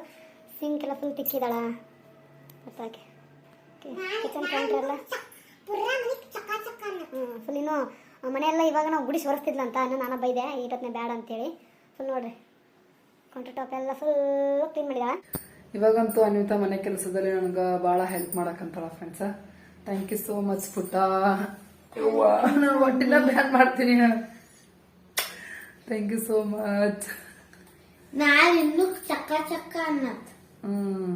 ಸಿಂಕ್ ಎಲ್ಲ ಫುಲ್ ತಿಕ್ಕಿದಾಳ. ಮತ್ತಾಕೆ ಕಿಚನ್ ಕೌಂಟ್ರ್ ಎಲ್ಲ? ಹ್ಞೂ ಫುಲ್ ಇನ್ನೂ ಮನೆಯೆಲ್ಲ ಇವಾಗ ನಾವು ಗುಡಿಸಿ ಒರೆಸ್ತಿದ್ಲಂತ, ಇನ್ನು ನಾನು ಬೈದೆ ಈಟತ್ನೇ ಬೇಡ ಅಂತೇಳಿ. ಫುಲ್ ನೋಡ್ರಿ. ಕೌಂಟರ್ ಟಾಪ್ ಎಲ್ಲ ಫುಲ್ ಕ್ಲೀನ್ ಮಾಡಿದಾಳ. ಇವಾಗಂತೂ ಅನ್ವಿತಾ ಮನೆ ಕೆಲಸದಲ್ಲಿ ನನಗೆ ಭಾಳ help ಮಾಡಕ್ಕಂತಾಳ friends thank you so much ಪುಟ್ಟ. ನಾನು ಒಟ್ಟಿನ ಬ್ಯಾನ್ ಮಾಡ್ತೀನಿ. ಥ್ಯಾಂಕ್ ಯು ಸೋ ಮಚ್ ನಾನು ಇನ್ನೂ ಚಕ್ಕ ಚಕ್ಕ ಅನ್ನತ್. ಹ್ಮ್.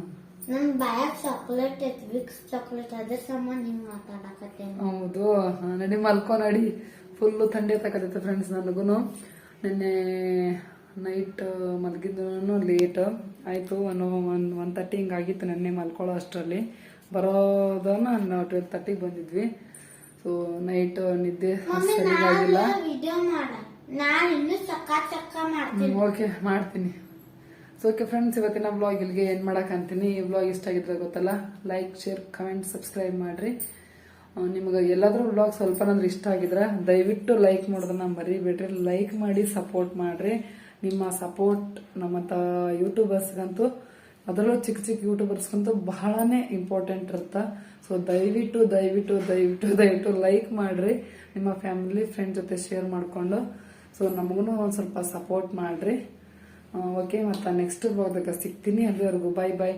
ನನ್ ಬಾಯಾಗ ಚಾಕ್ಲೇಟ್ ಐತಿ ವಿಕ್ಸ್ ಚಾಕ್ಲೇಟ್ ಅದ್ರ ಸಂಬಂಧ ಹಿಂಗೆ ಮಾತಾಡಕತ್ತೇನೆ ಹೌದು ನಡಿ ಮಲ್ಕೋ ನಡಿ. ಫುಲ್ಲು ಥಂಡಿ ತಕತೈತೆ ಫ್ರೆಂಡ್ಸ್ ನನಗೂ ನಿನ್ನೆ ನೈಟ್ ಮಲಗಿದ್ದು ಲೇಟ್ ಆಯಿತು ಒನ್ ಒನ್ ಒನ್ ತರ್ಟಿ ಹಿಂಗಾಗಿತ್ತು ನೆನ್ನೆ ಮಲ್ಕೊಳ್ಳೋ ಅಷ್ಟರಲ್ಲಿ. ಬರೋದನ್ನ ನಾವು ಟ್ವೆಲ್ ತರ್ಟಿಗೆ ಬಂದಿದ್ವಿ. ಸೊ ನೈಟ್ ನಿದ್ದೆ ಸರಿಯಾಗಿಲ್ಲ. ಓಕೆ ಮಾಡ್ತೀನಿ. ಸೊ ಓಕೆ ಫ್ರೆಂಡ್ಸ್ ಇವತ್ತಿನ ಬ್ಲಾಗ್ ಇಲ್ಲಿಗೆ ಏನು ಮಾಡಕ್ಕಂತೀನಿ ಈ ಬ್ಲಾಗ್ ಇಷ್ಟ ಆಗಿದ್ರೆ ಗೊತ್ತಲ್ಲ? ಲೈಕ್ ಶೇರ್ ಕಮೆಂಟ್ ಸಬ್ಸ್ಕ್ರೈಬ್ ಮಾಡಿರಿ. ನಿಮಗೆ ಎಲ್ಲಾದರೂ ಬ್ಲಾಗ್ ಸ್ವಲ್ಪನಾದ್ರೂ ಇಷ್ಟ ಆಗಿದ್ರೆ ದಯವಿಟ್ಟು ಲೈಕ್ ಮಾಡೋದನ್ನ ಮರಿಬೇಡ್ರಿ. ಲೈಕ್ ಮಾಡಿ ಸಪೋರ್ಟ್ ಮಾಡ್ರಿ. ನಿಮ್ಮ ಸಪೋರ್ಟ್ ನಮ್ಮಂಥ ಯೂಟ್ಯೂಬರ್ಸ್ಗಂತೂ ಅದರಲ್ಲೂ ಚಿಕ್ಕ ಚಿಕ್ಕ ಯೂಟ್ಯೂಬರ್ಸ್ಗಂತೂ ಬಹಳನೇ ಇಂಪಾರ್ಟೆಂಟ್ ಇರುತ್ತೆ? ಸೊ ದಯವಿಟ್ಟು ದಯವಿಟ್ಟು ದಯವಿಟ್ಟು ದಯವಿಟ್ಟು ಲೈಕ್ ಮಾಡ್ರಿ. ನಿಮ್ಮ ಫ್ಯಾಮಿಲಿ ಫ್ರೆಂಡ್ ಜೊತೆ ಶೇರ್ ಮಾಡಿಕೊಂಡು. ಸೊ ನಮಗೂ ಒಂದು ಸ್ವಲ್ಪ ಸಪೋರ್ಟ್ ಮಾಡ್ರಿ. ಓಕೆ ಮತ್ತೆ ನೆಕ್ಸ್ಟ್ ಬ್ಲಾಗ್ದಾಗ ಸಿಗ್ತೀನಿ ಅಲ್ಲಿವರೆಗೂ. ಬಾಯ್ ಬಾಯ್